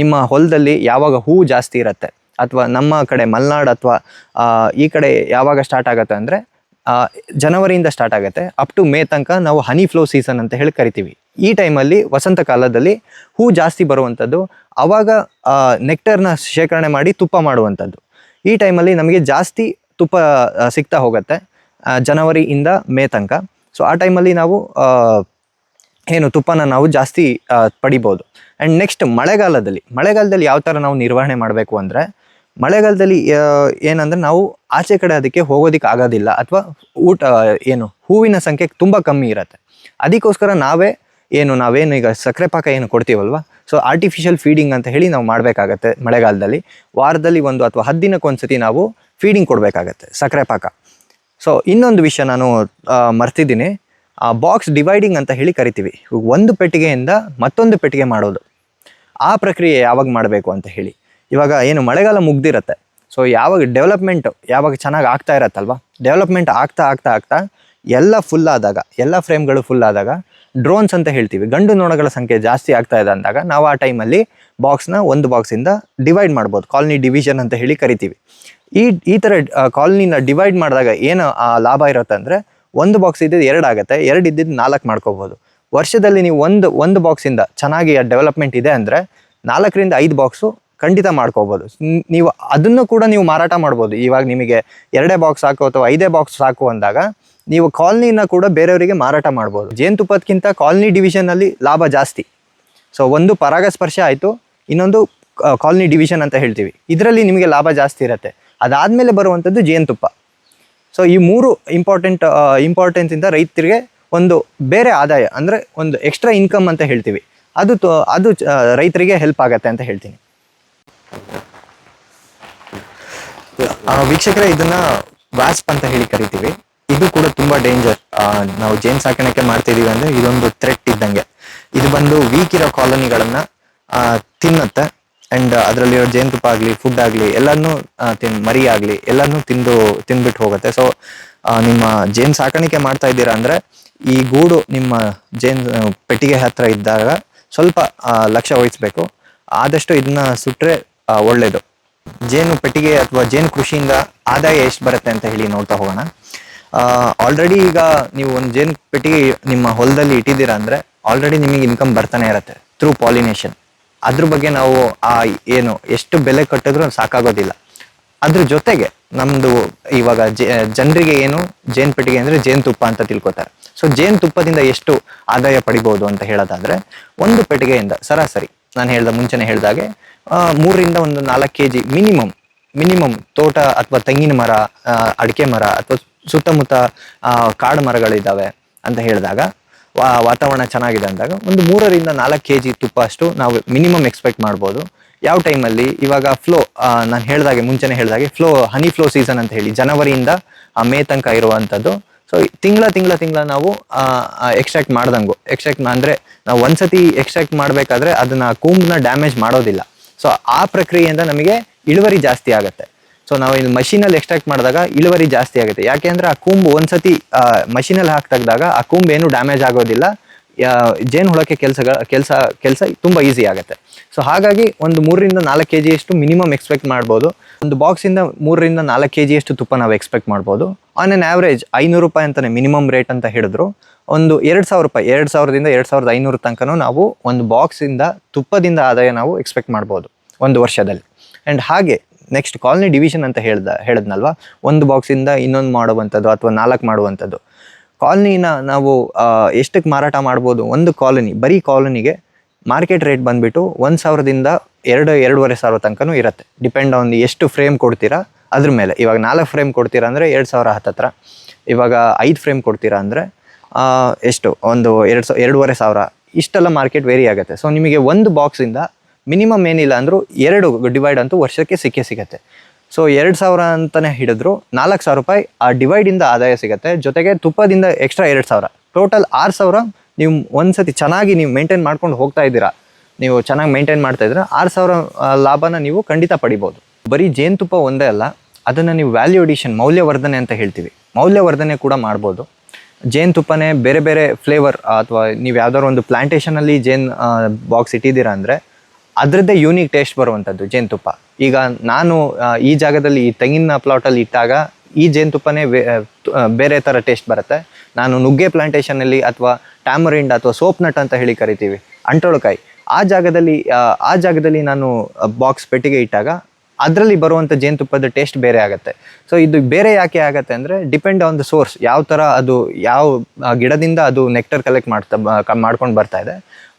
ನಿಮ್ಮ ಹೊಲದಲ್ಲಿ ಯಾವಾಗ ಹೂವು ಜಾಸ್ತಿ ಇರುತ್ತೆ? ಅಥವಾ ನಮ್ಮ ಕಡೆ ಮಲೆನಾಡು ಅಥವಾ ಈ ಕಡೆ ಯಾವಾಗ ಸ್ಟಾರ್ಟ್ ಆಗುತ್ತೆ ಅಂದರೆ ಜನವರಿಯಿಂದ ಸ್ಟಾರ್ಟ್ ಆಗುತ್ತೆ. ಅಪ್ ಟು ಮೇ ತನಕ ನಾವು ಹನಿ ಫ್ಲೋ ಸೀಸನ್ ಅಂತ ಹೇಳಿ ಕರಿತೀವಿ. ಈ ಟೈಮಲ್ಲಿ ವಸಂತ ಕಾಲದಲ್ಲಿ ಹೂ ಜಾಸ್ತಿ ಬರುವಂಥದ್ದು ಆವಾಗ ನೆಕ್ಟರ್ನ ಶೇಖರಣೆ ಮಾಡಿ ತುಪ್ಪ ಮಾಡುವಂಥದ್ದು. ಈ ಟೈಮಲ್ಲಿ ನಮಗೆ ಜಾಸ್ತಿ ತುಪ್ಪ ಸಿಗ್ತಾ ಹೋಗುತ್ತೆ ಜನವರಿಯಿಂದ ಮೇ ತನಕ. ಸೊ ಆ ಟೈಮಲ್ಲಿ ನಾವು ಏನು ತುಪ್ಪನ ನಾವು ಜಾಸ್ತಿ ಪಡಿಬೋದು. ಆ್ಯಂಡ್ ನೆಕ್ಸ್ಟ್ ಮಳೆಗಾಲದಲ್ಲಿ ಮಳೆಗಾಲದಲ್ಲಿ ಯಾವ ಥರ ನಾವು ನಿರ್ವಹಣೆ ಮಾಡಬೇಕು ಅಂದರೆ, ಮಳೆಗಾಲದಲ್ಲಿ ಏನಂದ್ರೆ ನಾವು ಆಚೆ ಕಡೆ ಅದಕ್ಕೆ ಹೋಗೋದಕ್ಕೆ ಆಗೋದಿಲ್ಲ, ಅಥವಾ ಊಟ ಏನು ಹೂವಿನ ಸಂಖ್ಯೆ ತುಂಬ ಕಮ್ಮಿ ಇರುತ್ತೆ. ಅದಕ್ಕೋಸ್ಕರ ನಾವೇ ಏನು ನಾವೇನು ಈಗ ಸಕ್ಕರೆ ಪಾಕ ಏನು ಕೊಡ್ತೀವಲ್ವ? ಸೊ ಆರ್ಟಿಫಿಷಿಯಲ್ ಫೀಡಿಂಗ್ ಅಂತ ಹೇಳಿ ನಾವು ಮಾಡಬೇಕಾಗತ್ತೆ ಮಳೆಗಾಲದಲ್ಲಿ. ವಾರದಲ್ಲಿ ಒಂದು ಅಥವಾ ಹತ್ತು ದಿನಕ್ಕೊಂದ್ಸತಿ ನಾವು ಫೀಡಿಂಗ್ ಕೊಡಬೇಕಾಗತ್ತೆ ಸಕ್ಕರೆ ಪಾಕ. ಸೊ ಇನ್ನೊಂದು ವಿಷಯ ನಾನು ಮರ್ತಿದ್ದೀನಿ. ಬಾಕ್ಸ್ ಡಿವೈಡಿಂಗ್ ಅಂತ ಹೇಳಿ ಕರಿತೀವಿ. ಒಂದು ಪೆಟ್ಟಿಗೆಯಿಂದ ಮತ್ತೊಂದು ಪೆಟ್ಟಿಗೆ ಮಾಡೋದು. ಆ ಪ್ರಕ್ರಿಯೆ ಯಾವಾಗ ಮಾಡಬೇಕು ಅಂತ ಹೇಳಿ. ಇವಾಗ ಏನು ಮಳೆಗಾಲ ಮುಗ್ದಿರತ್ತೆ. ಸೊ ಯಾವಾಗ ಡೆವಲಪ್ಮೆಂಟ್ ಯಾವಾಗ ಚೆನ್ನಾಗಿ ಆಗ್ತಾ ಇರತ್ತಲ್ವ? ಡೆವಲಪ್ಮೆಂಟ್ ಆಗ್ತಾ ಆಗ್ತಾ ಆಗ್ತಾ ಎಲ್ಲ ಫುಲ್ ಆದಾಗ, ಎಲ್ಲ ಫ್ರೇಮ್ಗಳು ಫುಲ್ ಆದಾಗ ಡ್ರೋನ್ಸ್ ಅಂತ ಹೇಳ್ತೀವಿ. ಗಂಡು ನೋಣಗಳ ಸಂಖ್ಯೆ ಜಾಸ್ತಿ ಆಗ್ತಾ ಇದೆ ಅಂದಾಗ ನಾವು ಆ ಟೈಮಲ್ಲಿ ಬಾಕ್ಸ್ನ ಒಂದು ಬಾಕ್ಸಿಂದ ಡಿವೈಡ್ ಮಾಡ್ಬೋದು. ಕಾಲನಿ ಡಿವಿಷನ್ ಅಂತ ಹೇಳಿ ಕರಿತೀವಿ. ಈ ಈ ಥರ ಕಾಲನಿನ ಡಿವೈಡ್ ಮಾಡಿದಾಗ ಏನು, ಆ, ಲಾಭ ಇರುತ್ತೆ ಅಂದರೆ ಒಂದು ಬಾಕ್ಸ್ ಇದ್ದಿದ್ದು ಎರಡು ಆಗುತ್ತೆ, ಎರಡು ಇದ್ದಿದ್ದು ನಾಲ್ಕು ಮಾಡ್ಕೋಬೋದು. ವರ್ಷದಲ್ಲಿ ನೀವು ಒಂದು ಒಂದು ಬಾಕ್ಸಿಂದ ಚೆನ್ನಾಗಿ ಡೆವಲಪ್ಮೆಂಟ್ ಇದೆ ಅಂದರೆ ನಾಲ್ಕರಿಂದ ಐದು ಬಾಕ್ಸು ಖಂಡಿತ ಮಾಡ್ಕೋಬೋದು. ನೀವು ಅದನ್ನು ಕೂಡ ನೀವು ಮಾರಾಟ ಮಾಡ್ಬೋದು. ಇವಾಗ ನಿಮಗೆ ಎರಡೇ ಬಾಕ್ಸ್ ಸಾಕು ಅಥವಾ ಐದೇ ಬಾಕ್ಸ್ ಸಾಕು ಅಂದಾಗ ನೀವು ಕಾಲನಿನ ಕೂಡ ಬೇರೆಯವರಿಗೆ ಮಾರಾಟ ಮಾಡ್ಬೋದು. ಜೇನುತುಪ್ಪದಕ್ಕಿಂತ ಕಾಲನಿ ಡಿವಿಷನಲ್ಲಿ ಲಾಭ ಜಾಸ್ತಿ. ಸೊ ಒಂದು ಪರಾಗಸ್ಪರ್ಶ ಆಯಿತು, ಇನ್ನೊಂದು ಕಾಲನಿ ಡಿವಿಷನ್ ಅಂತ ಹೇಳ್ತೀವಿ. ಇದರಲ್ಲಿ ನಿಮಗೆ ಲಾಭ ಜಾಸ್ತಿ ಇರುತ್ತೆ. ಅದಾದಮೇಲೆ ಬರುವಂಥದ್ದು ಜೇನುತುಪ್ಪ ಸೊ ಈ ಮೂರು ಇಂಪಾರ್ಟೆಂಟ್ ಇಂಪಾರ್ಟೆನ್ಸಿಂದ ರೈತರಿಗೆ ಒಂದು ಬೇರೆ ಆದಾಯ, ಅಂದರೆ ಒಂದು ಎಕ್ಸ್ಟ್ರಾ ಇನ್ಕಮ್ ಅಂತ ಹೇಳ್ತೀವಿ. ಅದು ಅದು ರೈತರಿಗೆ ಹೆಲ್ಪ್ ಆಗತ್ತೆ ಅಂತ ಹೇಳ್ತೀನಿ. ವೀಕ್ಷಕರೇ, ಇದನ್ನ ವ್ಯಾಸ್ಪ್ ಅಂತ ಹೇಳಿ ಕರಿತೀವಿ. ಇದು ಕೂಡ ತುಂಬಾ ಡೇಂಜರ್ ನಾವು ಜೇನ್ ಸಾಕಾಣಿಕೆ ಮಾಡ್ತಿದೀವಿ ಅಂದ್ರೆ ಇದೊಂದು ಥ್ರೆಟ್ ಇದ್ದಂಗೆ. ಇದು ಬಂದು ವೀಕ್ ಇರೋ ಕಾಲೋನಿಗಳನ್ನ ತಿನ್ನತ್ತೆ. ಅಂಡ್ ಅದರಲ್ಲಿರೋ ಜೇನುತುಪ್ಪ ಆಗ್ಲಿ ಫುಡ್ ಆಗಲಿ ಎಲ್ಲಾನು ತಿನ್, ಮರಿ ಆಗ್ಲಿ ಎಲ್ಲಾನು ತಿಂದು ತಿಂದ್ಬಿಟ್ಟು ಹೋಗುತ್ತೆ. ಸೊ ನಿಮ್ಮ ಜೇನ್ ಸಾಕಾಣಿಕೆ ಮಾಡ್ತಾ ಇದ್ದೀರಾ ಅಂದ್ರೆ, ಈ ಗೂಡು ನಿಮ್ಮ ಜೇನ್, ಪೆಟ್ಟಿಗೆ ಹತ್ರ ಇದ್ದಾಗ ಸ್ವಲ್ಪ ಲಕ್ಷ್ಯ ವಹಿಸ್ಬೇಕು. ಆದಷ್ಟು ಇದನ್ನ ಸುಟ್ರೆ ಒಳ್ಳೇದು. ಜೇನು ಪೆಟ್ಟಿಗೆ ಅಥವಾ ಜೇನು ಕೃಷಿಯಿಂದ ಆದಾಯ ಎಷ್ಟು ಬರುತ್ತೆ ಅಂತ ಹೇಳಿ ನೋಡ್ತಾ ಹೋಗೋಣ. ಆಲ್ರೆಡಿ ಈಗ ನೀವು ಒಂದು ಜೇನು ಪೆಟ್ಟಿಗೆ ನಿಮ್ಮ ಹೊಲದಲ್ಲಿ ಇಟ್ಟಿದ್ದೀರಾ ಅಂದ್ರೆ ಆಲ್ರೆಡಿ ನಿಮಗೆ ಇನ್ಕಮ್ ಬರ್ತಾನೆ ಇರತ್ತೆ ಥ್ರೂ ಪಾಲಿನೇಷನ್ ಅದ್ರ ಬಗ್ಗೆ ನಾವು ಆ ಏನು ಎಷ್ಟು ಬೆಲೆ ಕಟ್ಟಿದ್ರು ಸಾಕಾಗೋದಿಲ್ಲ. ಅದ್ರ ಜೊತೆಗೆ ನಮ್ದು ಇವಾಗ ಜನರಿಗೆ ಏನು ಜೇನು ಪೆಟ್ಟಿಗೆ ಅಂದ್ರೆ ಜೇನುತುಪ್ಪ ಅಂತ ತಿಳ್ಕೊತಾರೆ. ಸೊ ಜೇನುತುಪ್ಪದಿಂದ ಎಷ್ಟು ಆದಾಯ ಪಡಿಬಹುದು ಅಂತ ಹೇಳೋದಾದ್ರೆ ಒಂದು ಪೆಟ್ಟಿಗೆಯಿಂದ ಸರಾಸರಿ, ನಾನು ಹೇಳ್ದ ಮುಂಚೆನೆ ಹೇಳ್ದಾಗೆ ಮೂರರಿಂದ ಒಂದು ನಾಲ್ಕು ಕೆ ಜಿ ಮಿನಿಮಮ್ ಮಿನಿಮಮ್ ತೋಟ ಅಥವಾ ತೆಂಗಿನ ಮರ ಅಡಿಕೆ ಮರ ಅಥವಾ ಸುತ್ತಮುತ್ತ ಕಾಡು ಮರಗಳಿದ್ದಾವೆ ಅಂತ ಹೇಳಿದಾಗ ವಾತಾವರಣ ಚೆನ್ನಾಗಿದೆ ಅಂದಾಗ ಒಂದು ಮೂರರಿಂದ ನಾಲ್ಕು ಕೆ ಜಿ ತುಪ್ಪ ಅಷ್ಟು ನಾವು ಮಿನಿಮಮ್ ಎಕ್ಸ್ಪೆಕ್ಟ್ ಮಾಡ್ಬೋದು. ಯಾವ ಟೈಮಲ್ಲಿ? ಇವಾಗ ಫ್ಲೋ ನಾನು ಹೇಳಿದಾಗೆ ಮುಂಚೆನೆ ಹೇಳಿದಾಗೆ ಫ್ಲೋ, ಹನಿ ಫ್ಲೋ ಸೀಸನ್ ಅಂತ ಹೇಳಿ ಜನವರಿಯಿಂದ ಮೇ ತನಕ ಇರುವಂಥದ್ದು. ಸೊ ತಿಂಗಳ ತಿಂಗಳ ತಿಂಗಳ ನಾವು ಎಕ್ಸ್ಟ್ರಾಕ್ಟ್ ಮಾಡ್ದಂಗು. ಎಕ್ಸ್ಟ್ರಾಕ್ಟ್ ಅಂದರೆ ನಾವು ಒಂದ್ಸತಿ ಎಕ್ಸ್ಟ್ರಾಕ್ಟ್ ಮಾಡಬೇಕಾದ್ರೆ ಅದನ್ನ ಕೂಂಬ್ನ ಡ್ಯಾಮೇಜ್ ಮಾಡೋದಿಲ್ಲ. ಸೊ, ಆ ಪ್ರಕ್ರಿಯೆಯಿಂದ ನಮಗೆ ಇಳುವರಿ ಜಾಸ್ತಿ ಆಗುತ್ತೆ. ಸೊ ನಾವು ಇಲ್ಲಿ ಮಷೀನಲ್ಲಿ ಎಕ್ಸ್ಟ್ರಾಕ್ಟ್ ಮಾಡಿದಾಗ ಇಳುವರಿ ಜಾಸ್ತಿ ಆಗುತ್ತೆ. ಯಾಕೆ ಅಂದರೆ ಆ ಕೂಂಬು ಒಂದ್ಸತಿ ಮಷೀನಲ್ಲಿ ಹಾಕಿ ತೆಗ್ದಾಗ ಆ ಕೂಂಬು ಏನು ಡ್ಯಾಮೇಜ್ ಆಗೋದಿಲ್ಲ. ಜೇನು ಹುಳಕ್ಕೆ ಕೆಲಸಗಳ, ಕೆಲಸ ಕೆಲಸ ತುಂಬ ಈಸಿ ಆಗುತ್ತೆ. ಸೊ ಹಾಗಾಗಿ ಒಂದು ಮೂರರಿಂದ ನಾಲ್ಕು ಕೆ ಜಿಯಷ್ಟು ಮಿನಿಮಮ್ ಎಕ್ಸ್ಪೆಕ್ಟ್ ಮಾಡ್ಬೋದು. ಒಂದು ಬಾಕ್ಸಿಂದ ಮೂರರಿಂದ ನಾಲ್ಕು ಕೆ ಜಿಯಷ್ಟು ತುಪ್ಪ ನಾವು ಎಕ್ಸ್ಪೆಕ್ಟ್ ಮಾಡ್ಬೋದು. ಆನ್ ಆನ್ ಆ್ಯಾವ್ರೇಜ್ ಐನೂರು ರೂಪಾಯಿ ಅಂತಲೇ ಮಿನಿಮಮ್ ರೇಟ್ ಅಂತ ಹೇಳಿದ್ರು. ಒಂದು ಎರಡು ಸಾವಿರ ರೂಪಾಯಿ, ಎರಡು ಸಾವಿರದಿಂದ ಎರಡು ಸಾವಿರದ ಐನೂರು ತನಕನೂ ನಾವು ಒಂದು ಬಾಕ್ಸಿಂದ ತುಪ್ಪದಿಂದ ಆದಾಯ ನಾವು ಎಕ್ಸ್ಪೆಕ್ಟ್ ಮಾಡ್ಬೋದು ಒಂದು ವರ್ಷದಲ್ಲಿ. ಆ್ಯಂಡ್ ಹಾಗೆ ನೆಕ್ಸ್ಟ್ ಕಾಲನಿ ಡಿವಿಷನ್ ಅಂತ ಹೇಳ್ದ, ಹೇಳಿದ್ನಲ್ವಾ? ಒಂದು ಬಾಕ್ಸಿಂದ ಇನ್ನೊಂದು ಮಾಡುವಂಥದ್ದು ಅಥವಾ ನಾಲ್ಕು ಮಾಡುವಂಥದ್ದು. ಕಾಲನಿನ ನಾವು ಎಷ್ಟಕ್ಕೆ ಮಾರಾಟ ಮಾಡ್ಬೋದು? ಒಂದು ಕಾಲನಿ ಬರೀ ಕಾಲನಿಗೆ ಮಾರ್ಕೆಟ್ ರೇಟ್ ಬಂದ್ಬಿಟ್ಟು ಒಂದು ಸಾವಿರದಿಂದ ಎರಡು, ಎರಡೂವರೆ ಸಾವಿರ ತನಕನೂ ಇರುತ್ತೆ. ಡಿಪೆಂಡ್ ಆನ್ ಎಷ್ಟು ಫ್ರೇಮ್ ಕೊಡ್ತೀರಾ, ಅದ್ರ ಮೇಲೆ. ಇವಾಗ ನಾಲ್ಕು ಫ್ರೇಮ್ ಕೊಡ್ತೀರಾ ಅಂದರೆ ಎರಡು ಸಾವಿರ ಹತ್ತತ್ರ. ಇವಾಗ ಐದು ಫ್ರೇಮ್ ಕೊಡ್ತೀರಾ ಅಂದರೆ ಎಷ್ಟು? ಒಂದು ಎರಡು ಸಾವಿರ ಎರಡೂವರೆ ಸಾವಿರ. ಇಷ್ಟೆಲ್ಲ ಮಾರ್ಕೆಟ್ ವೇರಿ ಆಗುತ್ತೆ. ಸೊ ನಿಮಗೆ ಒಂದು ಬಾಕ್ಸಿಂದ ಮಿನಿಮಮ್ ಏನಿಲ್ಲ ಅಂದರೂ ಎರಡು ಡಿವೈಡ್ ಅಂತೂ ವರ್ಷಕ್ಕೆ ಸಿಕ್ಕೇ ಸಿಗುತ್ತೆ. ಸೊ ಎರಡು ಸಾವಿರ ಅಂತಲೇ ಹಿಡಿದ್ರು ನಾಲ್ಕು ಸಾವಿರ ರೂಪಾಯಿ ಆ ಡಿವೈಡಿಂದ ಆದಾಯ ಸಿಗುತ್ತೆ. ಜೊತೆಗೆ ತುಪ್ಪದಿಂದ ಎಕ್ಸ್ಟ್ರಾ ಎರಡು ಸಾವಿರ. ಟೋಟಲ್ ಆರು ಸಾವಿರ ನೀವು ಒಂದ್ಸತಿ ಚೆನ್ನಾಗಿ ನೀವು ಮೇಂಟೈನ್ ಮಾಡ್ಕೊಂಡು ಹೋಗ್ತಾ ಇದ್ದೀರಾ. ನೀವು ಚೆನ್ನಾಗಿ ಮೇಂಟೈನ್ ಮಾಡ್ತಾ ಇದ್ರೆ ಆರು ಸಾವಿರ ಲಾಭನ ನೀವು ಖಂಡಿತ ಪಡಿಬೋದು. ಬರೀ ಜೇನುತುಪ್ಪ ಒಂದೇ ಅಲ್ಲ, ಅದನ್ನು ನೀವು ವ್ಯಾಲ್ಯೂ ಅಡಿಷನ್ ಮೌಲ್ಯವರ್ಧನೆ ಅಂತ ಹೇಳ್ತೀವಿ. ಮೌಲ್ಯವರ್ಧನೆ ಕೂಡ ಮಾಡ್ಬೋದು. ಜೇನುತುಪ್ಪನೇ ಬೇರೆ ಬೇರೆ ಫ್ಲೇವರ್ ಅಥವಾ ನೀವು ಯಾವ್ದಾದ್ರು ಒಂದು ಪ್ಲ್ಯಾಂಟೇಷನಲ್ಲಿ ಜೇನು ಬಾಕ್ಸ್ ಇಟ್ಟಿದ್ದೀರಾ ಅಂದರೆ ಅದರದ್ದೇ ಯೂನಿಕ್ ಟೇಸ್ಟ್ ಬರುವಂಥದ್ದು ಜೇನುತುಪ್ಪ. ಈಗ ನಾನು ಈ ಜಾಗದಲ್ಲಿ ಈ ತೆಂಗಿನ ಪ್ಲಾಟಲ್ಲಿ ಇಟ್ಟಾಗ ಈ ಜೇನುತುಪ್ಪನೇ ಬೇರೆ ಥರ ಟೇಸ್ಟ್ ಬರುತ್ತೆ. ನಾನು ನುಗ್ಗೆ ಪ್ಲಾಂಟೇಶನಲ್ಲಿ ಅಥವಾ ಟ್ಯಾಮರಿಂಡ್ ಅಥವಾ ಸೋಪ್ ನಟ್ ಅಂತ ಹೇಳಿ ಕರಿತೀವಿ, ಅಂಟೊಳಕಾಯಿ. ಆ ಜಾಗದಲ್ಲಿ ಆ ಜಾಗದಲ್ಲಿ ನಾನು ಬಾಕ್ಸ್ ಪೆಟ್ಟಿಗೆ ಇಟ್ಟಾಗ ಅದರಲ್ಲಿ ಬರುವಂಥ ಜೇನುತುಪ್ಪದ ಟೇಸ್ಟ್ ಬೇರೆ ಆಗುತ್ತೆ. ಸೊ ಇದು ಬೇರೆ ಯಾಕೆ ಆಗುತ್ತೆ ಅಂದರೆ ಡಿಪೆಂಡ್ ಆನ್ ದ ಸೋರ್ಸ್ ಯಾವ ಥರ ಅದು, ಯಾವ ಗಿಡದಿಂದ ಅದು ನೆಕ್ಟರ್ ಕಲೆಕ್ಟ್ ಮಾಡ್ತಾ ಮಾಡ್ಕೊಂಡು ಬರ್ತಾ ಇದೆ.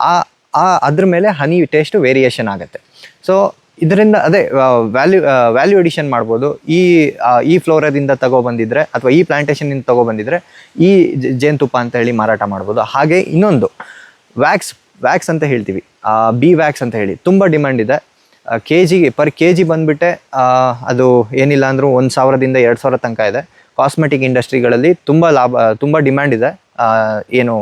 ಆ ಆ ಅದ್ರ ಮೇಲೆ ಹನಿ ಟೇಸ್ಟ್ ವೇರಿಯೇಷನ್ ಆಗುತ್ತೆ. ಸೊ ಇದರಿಂದ ಅದೇ ವ್ಯಾಲ್ಯೂ ವ್ಯಾಲ್ಯೂ ಎಡಿಷನ್ ಮಾಡ್ಬೋದು. ಈ ಈ ಫ್ಲೋರದಿಂದ ತಗೊಬಂದಿದ್ರೆ ಅಥವಾ ಈ ಪ್ಲಾಂಟೇಷನಿಂದ ತಗೊಬಂದಿದ್ರೆ ಈ ಜೇನುತುಪ್ಪ ಅಂತ ಹೇಳಿ ಮಾರಾಟ ಮಾಡ್ಬೋದು. ಹಾಗೆ ಇನ್ನೊಂದು ವ್ಯಾಕ್ಸ್ ವ್ಯಾಕ್ಸ್ ಅಂತ ಹೇಳ್ತೀವಿ. ಬಿ ವ್ಯಾಕ್ಸ್ ಅಂತ ಹೇಳಿ. ತುಂಬ ಡಿಮ್ಯಾಂಡ್ ಇದೆ. ಕೆ ಜಿಗೆ ಪರ್ ಕೆ ಜಿ ಬಂದುಬಿಟ್ಟೆ ಅದು ಏನಿಲ್ಲ ಅಂದರೂ ಒಂದು ಸಾವಿರದಿಂದ ಎರಡು ಸಾವಿರ ತನಕ ಇದೆ. ಕಾಸ್ಮೆಟಿಕ್ ಇಂಡಸ್ಟ್ರಿಗಳಲ್ಲಿ ತುಂಬ ಲಾಭ, ತುಂಬ ಡಿಮ್ಯಾಂಡ್ ಇದೆ. ಏನು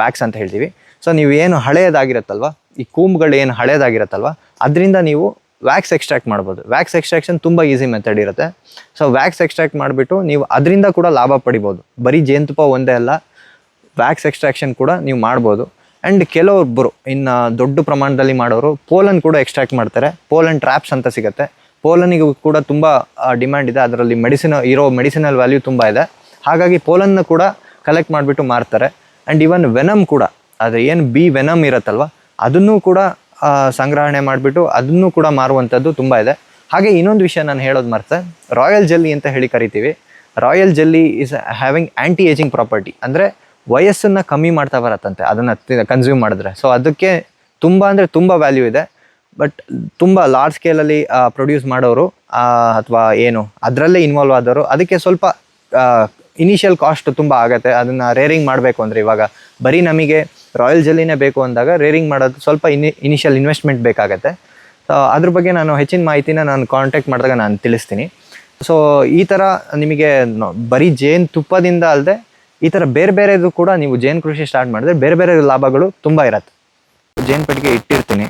ವ್ಯಾಕ್ಸ್ ಅಂತ ಹೇಳ್ತೀವಿ. ಸೊ ನೀವು ಏನು ಹಳೆಯದಾಗಿರತ್ತಲ್ವ ಈ ಕೂಂಬ್ಗಳು ಏನು ಹಳೆಯದಾಗಿರುತ್ತಲ್ವ ಅದರಿಂದ ನೀವು ವ್ಯಾಕ್ಸ್ ಎಕ್ಸ್ಟ್ರಾಕ್ಟ್ ಮಾಡ್ಬೋದು. ವ್ಯಾಕ್ಸ್ ಎಕ್ಸ್ಟ್ರಾಕ್ಷನ್ ತುಂಬ ಈಸಿ ಮೆಥಡ್ ಇರುತ್ತೆ. ಸೊ ವ್ಯಾಕ್ಸ್ ಎಕ್ಸ್ಟ್ರಾಕ್ಟ್ ಮಾಡಿಬಿಟ್ಟು ನೀವು ಅದರಿಂದ ಕೂಡ ಲಾಭ ಪಡಿಬೋದು. ಬರೀ ಜೇನುತುಪ್ಪ ಒಂದೇ ಅಲ್ಲ ವ್ಯಾಕ್ಸ್ ಎಕ್ಸ್ಟ್ರಾಕ್ಷನ್ ಕೂಡ ನೀವು ಮಾಡ್ಬೋದು. ಆ್ಯಂಡ್ ಕೆಲವೊಬ್ಬರು ಇನ್ನು ದೊಡ್ಡ ಪ್ರಮಾಣದಲ್ಲಿ ಮಾಡೋರು ಪೋಲನ್ ಕೂಡ ಎಕ್ಸ್ಟ್ರಾಕ್ಟ್ ಮಾಡ್ತಾರೆ. ಪೋಲನ್ ಟ್ರ್ಯಾಪ್ಸ್ ಅಂತ ಸಿಗುತ್ತೆ. ಪೋಲನಿಗೂ ಕೂಡ ತುಂಬ ಡಿಮ್ಯಾಂಡ್ ಇದೆ. ಅದರಲ್ಲಿ ಮೆಡಿಸಿನ್ ಇರೋ ಮೆಡಿಸಿನಲ್ ವ್ಯಾಲ್ಯೂ ತುಂಬ ಇದೆ. ಹಾಗಾಗಿ ಪೋಲನ್ನ ಕೂಡ ಕಲೆಕ್ಟ್ ಮಾಡಿಬಿಟ್ಟು ಮಾರ್ತಾರೆ. ಆ್ಯಂಡ್ ಇವನ್ ವೆನಮ್ ಕೂಡ ಅದು ಏನು ಬಿ ವೆನಮ್ ಇರತ್ತಲ್ವ? ಅದನ್ನೂ ಕೂಡ ಸಂಗ್ರಹಣೆ ಮಾಡಿಬಿಟ್ಟು ಅದನ್ನು ಕೂಡ ಮಾರುವಂಥದ್ದು ತುಂಬ ಇದೆ. ಹಾಗೆ ಇನ್ನೊಂದು ವಿಷಯ ನಾನು ಹೇಳೋದು ಮರ್ತೆ ರಾಯಲ್ ಜೆಲ್ಲಿ ಅಂತ ಹೇಳಿ ಕರಿತೀವಿ. Royal jelly is having anti ageing property ಅಂದರೆ ವಯಸ್ಸನ್ನು ಕಮ್ಮಿ ಮಾಡ್ತಾ ಬರತ್ತಂತೆ, ಅದನ್ನು ಕನ್ಸ್ಯೂಮ್ ಮಾಡಿದ್ರೆ. ಸೊ ಅದಕ್ಕೆ ತುಂಬ ಅಂದರೆ ತುಂಬ ವ್ಯಾಲ್ಯೂ ಇದೆ. ಬಟ್ ತುಂಬ ಲಾರ್ಜ್ ಸ್ಕೇಲಲ್ಲಿ ಪ್ರೊಡ್ಯೂಸ್ ಮಾಡೋರು ಅಥವಾ ಏನು, ಅದರಲ್ಲೇ ಇನ್ವಾಲ್ವ್ ಆದವರು ಅದಕ್ಕೆ ಸ್ವಲ್ಪ ಇನಿಷಿಯಲ್ ಕಾಸ್ಟ್ ತುಂಬ ಆಗುತ್ತೆ. ಅದನ್ನು ರೇರಿಂಗ್ ಮಾಡಬೇಕು ಅಂದರೆ ಇವಾಗ. ಬರೀ ನಮಗೆ ರಾಯಲ್ ಜೆಲ್ಲಿನೇ ಬೇಕು ಅಂದಾಗ ರೇರಿಂಗ್ ಮಾಡೋದು ಸ್ವಲ್ಪ ಇನಿ ಇನಿಷಿಯಲ್ ಇನ್ವೆಸ್ಟ್ಮೆಂಟ್ ಬೇಕಾಗತ್ತೆ. ಸೊ ಅದ್ರ ಬಗ್ಗೆ ನಾನು ಹೆಚ್ಚಿನ ಮಾಹಿತಿನ ನಾನು ಕಾಂಟ್ಯಾಕ್ಟ್ ಮಾಡಿದಾಗ ನಾನು ತಿಳಿಸ್ತೀನಿ. ಸೊ ಈ ಥರ ನಿಮಗೆ ಬರೀ ಜೇನು ತುಪ್ಪದಿಂದ ಅಲ್ಲದೆ ಈ ಥರ ಬೇರೆ ಬೇರೆದು ಕೂಡ ನೀವು ಜೇನು ಕೃಷಿ ಸ್ಟಾರ್ಟ್ ಮಾಡಿದ್ರೆ ಬೇರೆ ಬೇರೆ ಲಾಭಗಳು ತುಂಬ ಇರತ್ತೆ. ಜೇನು ಪೆಟ್ಟಿಗೆ ಇಟ್ಟಿರ್ತೀನಿ.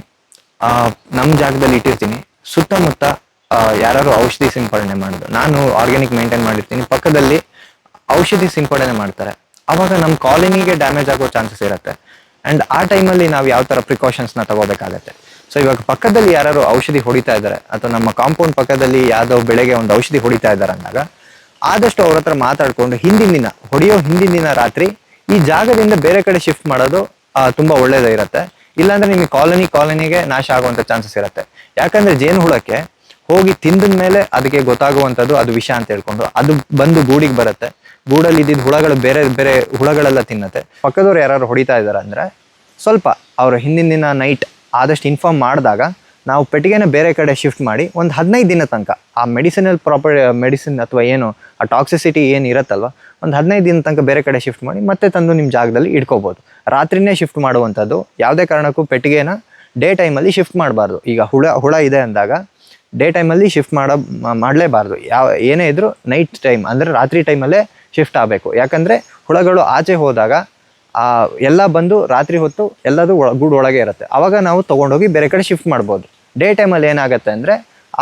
ನಮ್ಮ ಜಾಗದಲ್ಲಿ ಇಟ್ಟಿರ್ತೀನಿ. ಸುತ್ತಮುತ್ತ ಯಾರು ಔಷಧಿ ಸಿಂಪಡಣೆ ಮಾಡೋದು. ನಾನು ಆರ್ಗ್ಯಾನಿಕ್ ಮೇಂಟೈನ್ ಮಾಡಿರ್ತೀನಿ. ಪಕ್ಕದಲ್ಲಿ ಔಷಧಿ ಸಿಂಪಡಣೆ ಮಾಡ್ತಾರೆ. ಆವಾಗ ನಮ್ಮ ಕಾಲನಿಗೆ ಡ್ಯಾಮೇಜ್ ಆಗೋ ಚಾನ್ಸಸ್ ಇರುತ್ತೆ. ಆ್ಯಂಡ್ ಆ ಟೈಮಲ್ಲಿ ನಾವು ಯಾವ ಥರ ಪ್ರಿಕಾಷನ್ಸ್ನ ತಗೋಬೇಕಾಗತ್ತೆ. ಸೊ ಇವಾಗ ಪಕ್ಕದಲ್ಲಿ ಯಾರು ಔಷಧಿ ಹೊಡಿತಾ ಇದ್ದಾರೆ ಅಥವಾ ನಮ್ಮ ಕಾಂಪೌಂಡ್ ಪಕ್ಕದಲ್ಲಿ ಯಾವುದೋ ಬೆಳೆಗೆ ಒಂದು ಔಷಧಿ ಹೊಡಿತಾ ಇದ್ದಾರೆ ಅಂದಾಗ, ಆದಷ್ಟು ಅವ್ರ ಹತ್ರ ಮಾತಾಡ್ಕೊಂಡು ಹಿಂದಿನ ದಿನ, ಹೊಡೆಯೋ ಹಿಂದಿನ ದಿನ ರಾತ್ರಿ ಈ ಜಾಗದಿಂದ ಬೇರೆ ಕಡೆ ಶಿಫ್ಟ್ ಮಾಡೋದು ತುಂಬಾ ಒಳ್ಳೇದೇ ಇರುತ್ತೆ. ಇಲ್ಲಾಂದ್ರೆ ನಿಮಗೆ ಕಾಲೋನಿ ಕಾಲೋನಿಗೆ ನಾಶ ಆಗುವಂತ ಚಾನ್ಸಸ್ ಇರುತ್ತೆ. ಯಾಕಂದ್ರೆ ಜೇನು ಹುಳಕ್ಕೆ ಹೋಗಿ ತಿಂದ ಮೇಲೆ ಅದಕ್ಕೆ ಗೊತ್ತಾಗುವಂಥದ್ದು ಅದು ವಿಷ ಅಂತ ಹೇಳ್ಕೊಂಡು ಅದು ಬಂದು ಗೂಡಿಗೆ ಬರುತ್ತೆ. ಗೂಡಲ್ಲಿ ಇದ್ದಿದ್ದ ಹುಳಗಳು ಬೇರೆ ಬೇರೆ ಹುಳಗಳೆಲ್ಲ ತಿನ್ನತ್ತೆ. ಪಕ್ಕದವ್ರು ಯಾರು ಹೊಡಿತಾ ಇದ್ದಾರೆ ಅಂದ್ರೆ ಸ್ವಲ್ಪ ಅವರು ಹಿಂದಿನ ದಿನ ನೈಟ್ ಆದಷ್ಟು ಇನ್ಫಾರ್ಮ್ ಮಾಡಿದಾಗ ನಾವು ಪೆಟ್ಟಿಗೆನ ಬೇರೆ ಕಡೆ ಶಿಫ್ಟ್ ಮಾಡಿ ಒಂದು ಹದಿನೈದು ದಿನ ತನಕ ಆ ಮೆಡಿಸಿನಲ್ ಪ್ರಾಪರ್ ಮೆಡಿಸಿನ್ ಅಥವಾ ಏನು ಆ ಟಾಕ್ಸಿಸಿಟಿ ಏನು ಇರುತ್ತಲ್ವ ಒಂದು ಹದಿನೈದು ದಿನ ತನಕ ಬೇರೆ ಕಡೆ ಶಿಫ್ಟ್ ಮಾಡಿ ಮತ್ತೆ ತಂದು ನಿಮ್ಮ ಜಾಗದಲ್ಲಿ ಇಟ್ಕೋಬೋದು. ರಾತ್ರಿನೇ ಶಿಫ್ಟ್ ಮಾಡುವಂಥದ್ದು ಯಾವುದೇ ಕಾರಣಕ್ಕೂ ಪೆಟ್ಟಿಗೆನ ಡೇ ಟೈಮಲ್ಲಿ ಶಿಫ್ಟ್ ಮಾಡಬಾರ್ದು. ಈಗ ಹುಳ ಹುಳ ಇದೆ ಅಂದಾಗ ಡೇ ಟೈಮಲ್ಲಿ ಶಿಫ್ಟ್ ಮಾಡ ಮಾಡಲೇಬಾರ್ದು. ಯಾವ, ಏನೇ ಇದ್ರೂ ನೈಟ್ ಟೈಮ್, ಅಂದರೆ ರಾತ್ರಿ ಟೈಮಲ್ಲೇ ಶಿಫ್ಟ್ ಆಗಬೇಕು. ಯಾಕಂದರೆ ಹುಳಗಳು ಆಚೆ ಹೋದಾಗ ಎಲ್ಲ ಬಂದು ರಾತ್ರಿ ಹೊತ್ತು ಎಲ್ಲದೂ ಗೂಡು ಒಳಗೆ ಇರುತ್ತೆ. ಆವಾಗ ನಾವು ತೊಗೊಂಡೋಗಿ ಬೇರೆ ಕಡೆ ಶಿಫ್ಟ್ ಮಾಡ್ಬೋದು. ಡೇ ಟೈಮಲ್ಲಿ ಏನಾಗುತ್ತೆ ಅಂದರೆ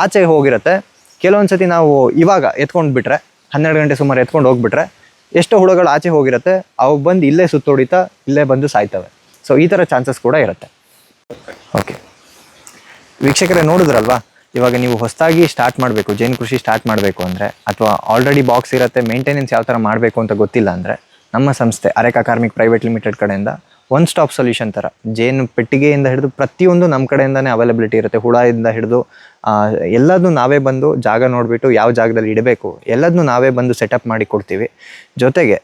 ಆಚೆ ಹೋಗಿರುತ್ತೆ. ಕೆಲವೊಂದು ಸತಿ ನಾವು ಇವಾಗ ಎತ್ಕೊಂಡು ಬಿಟ್ರೆ, ಹನ್ನೆರಡು ಗಂಟೆ ಸುಮಾರು ಎತ್ಕೊಂಡು ಹೋಗ್ಬಿಟ್ರೆ, ಎಷ್ಟೋ ಹುಳುಗಳು ಆಚೆ ಹೋಗಿರುತ್ತೆ, ಅವು ಬಂದು ಇಲ್ಲೇ ಸುತ್ತೊಡಿತಾ ಇಲ್ಲೇ ಬಂದು ಸಾಯ್ತವೆ. ಸೊ ಈ ಥರ ಚಾನ್ಸಸ್ ಕೂಡ ಇರುತ್ತೆ. ಓಕೆ ವೀಕ್ಷಕರೇ ನೋಡಿದ್ರಲ್ವಾ? ಇವಾಗ ನೀವು ಹೊಸದಾಗಿ ಸ್ಟಾರ್ಟ್ ಮಾಡಬೇಕು, ಜೇನು ಕೃಷಿ ಸ್ಟಾರ್ಟ್ ಮಾಡಬೇಕು ಅಂದರೆ, ಅಥವಾ ಆಲ್ರೆಡಿ ಬಾಕ್ಸ್ ಇರುತ್ತೆ ಮೇಂಟೆನೆನ್ಸ್ ಯಾವ ಥರ ಮಾಡಬೇಕು ಅಂತ ಗೊತ್ತಿಲ್ಲ ಅಂದರೆ, ನಮ್ಮ ಸಂಸ್ಥೆ ಅರೆಕಾ ಕಾರ್ಮಿಕ್ ಪ್ರೈವೇಟ್ ಲಿಮಿಟೆಡ್ ಕಡೆಯಿಂದ ಒನ್ ಸ್ಟಾಪ್ ಸೊಲ್ಯೂಷನ್ ಥರ ಜೇನು ಪೆಟ್ಟಿಗೆಯಿಂದ ಹಿಡಿದು ಪ್ರತಿಯೊಂದು ನಮ್ಮ ಕಡೆಯಿಂದನೇ ಅವೈಲಬಿಲಿಟಿ ಇರುತ್ತೆ. ಹುಳದಿಂದ ಹಿಡಿದು ಎಲ್ಲದನ್ನೂ ನಾವೇ ಬಂದು ಜಾಗ ನೋಡಿಬಿಟ್ಟು ಯಾವ ಜಾಗದಲ್ಲಿ ಇಡಬೇಕು ಎಲ್ಲದನ್ನೂ ನಾವೇ ಬಂದು ಸೆಟಪ್ ಮಾಡಿ ಕೊಡ್ತೀವಿ. ಜೊತೆಗೆ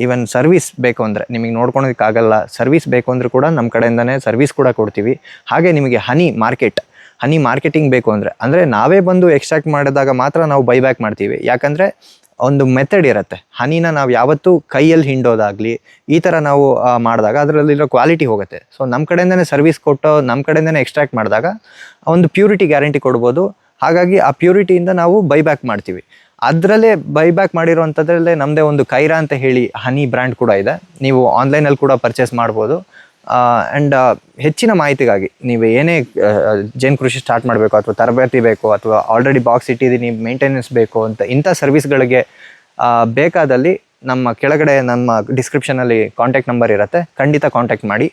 ಈವನ್ ಸರ್ವಿಸ್ ಬೇಕು ಅಂದರೆ, ನಿಮಗೆ ನೋಡ್ಕೊಳೋದಕ್ಕಾಗಲ್ಲ ಸರ್ವಿಸ್ ಬೇಕು ಅಂದರೂ ಕೂಡ ನಮ್ಮ ಕಡೆಯಿಂದನೇ ಸರ್ವಿಸ್ ಕೂಡ ಕೊಡ್ತೀವಿ. ಹಾಗೆ ನಿಮಗೆ ಹನಿ ಮಾರ್ಕೆಟ್ ಹನಿ ಮಾರ್ಕೆಟಿಂಗ್ ಬೇಕು ಅಂದರೆ ಅಂದರೆ ನಾವೇ ಬಂದು ಎಕ್ಸ್ಟ್ರಾಕ್ಟ್ ಮಾಡಿದಾಗ ಮಾತ್ರ ನಾವು ಬೈಬ್ಯಾಕ್ ಮಾಡ್ತೀವಿ. ಯಾಕಂದರೆ ಒಂದು ಮೆಥಡ್ ಇರುತ್ತೆ. ಹನಿನ ನಾವು ಯಾವತ್ತೂ ಕೈಯಲ್ಲಿ ಹಿಂಡೋದಾಗಲಿ, ಈ ಥರ ನಾವು ಮಾಡಿದಾಗ ಅದರಲ್ಲಿರೋ ಕ್ವಾಲಿಟಿ ಹೋಗುತ್ತೆ. ಸೊ ನಮ್ಮ ಕಡೆಯಿಂದನೇ ಸರ್ವಿಸ್ ಕೊಟ್ಟು ನಮ್ಮ ಕಡೆಯಿಂದನೇ ಎಕ್ಸ್ಟ್ರಾಕ್ಟ್ ಮಾಡಿದಾಗ ಒಂದು ಪ್ಯೂರಿಟಿ ಗ್ಯಾರಂಟಿ ಕೊಡ್ಬೋದು. ಹಾಗಾಗಿ ಆ ಪ್ಯೂರಿಟಿಯಿಂದ ನಾವು ಬೈಬ್ಯಾಕ್ ಮಾಡ್ತೀವಿ. ಅದರಲ್ಲೇ ಬೈಬ್ಯಾಕ್ ಮಾಡಿರುವಂಥದ್ರಲ್ಲೇ ನಮ್ಮದೇ ಒಂದು ಕೈರಾ ಅಂತ ಹೇಳಿ ಹನಿ ಬ್ರ್ಯಾಂಡ್ ಕೂಡ ಇದೆ. ನೀವು ಆನ್ಲೈನಲ್ಲಿ ಕೂಡ ಪರ್ಚೇಸ್ ಮಾಡ್ಬೋದು. ಆ್ಯಂಡ್ ಹೆಚ್ಚಿನ ಮಾಹಿತಿಗಾಗಿ ನೀವು ಏನೇ ಜೇನು ಕೃಷಿ ಸ್ಟಾರ್ಟ್ ಮಾಡಬೇಕು ಅಥವಾ ತರಬೇತಿ ಬೇಕು ಅಥವಾ ಆಲ್ರೆಡಿ ಬಾಕ್ಸ್ ಇಟ್ಟಿದ್ದೀನಿ ಮೇಂಟೆನೆನ್ಸ್ ಬೇಕು ಅಂತ ಇಂಥ ಸರ್ವಿಸ್ಗಳಿಗೆ ಬೇಕಾದಲ್ಲಿ ನಮ್ಮ ಕೆಳಗಡೆ ನಮ್ಮ ಡಿಸ್ಕ್ರಿಪ್ಷನಲ್ಲಿ ಕಾಂಟ್ಯಾಕ್ಟ್ ನಂಬರ್ ಇರುತ್ತೆ. ಖಂಡಿತ ಕಾಂಟ್ಯಾಕ್ಟ್ ಮಾಡಿ.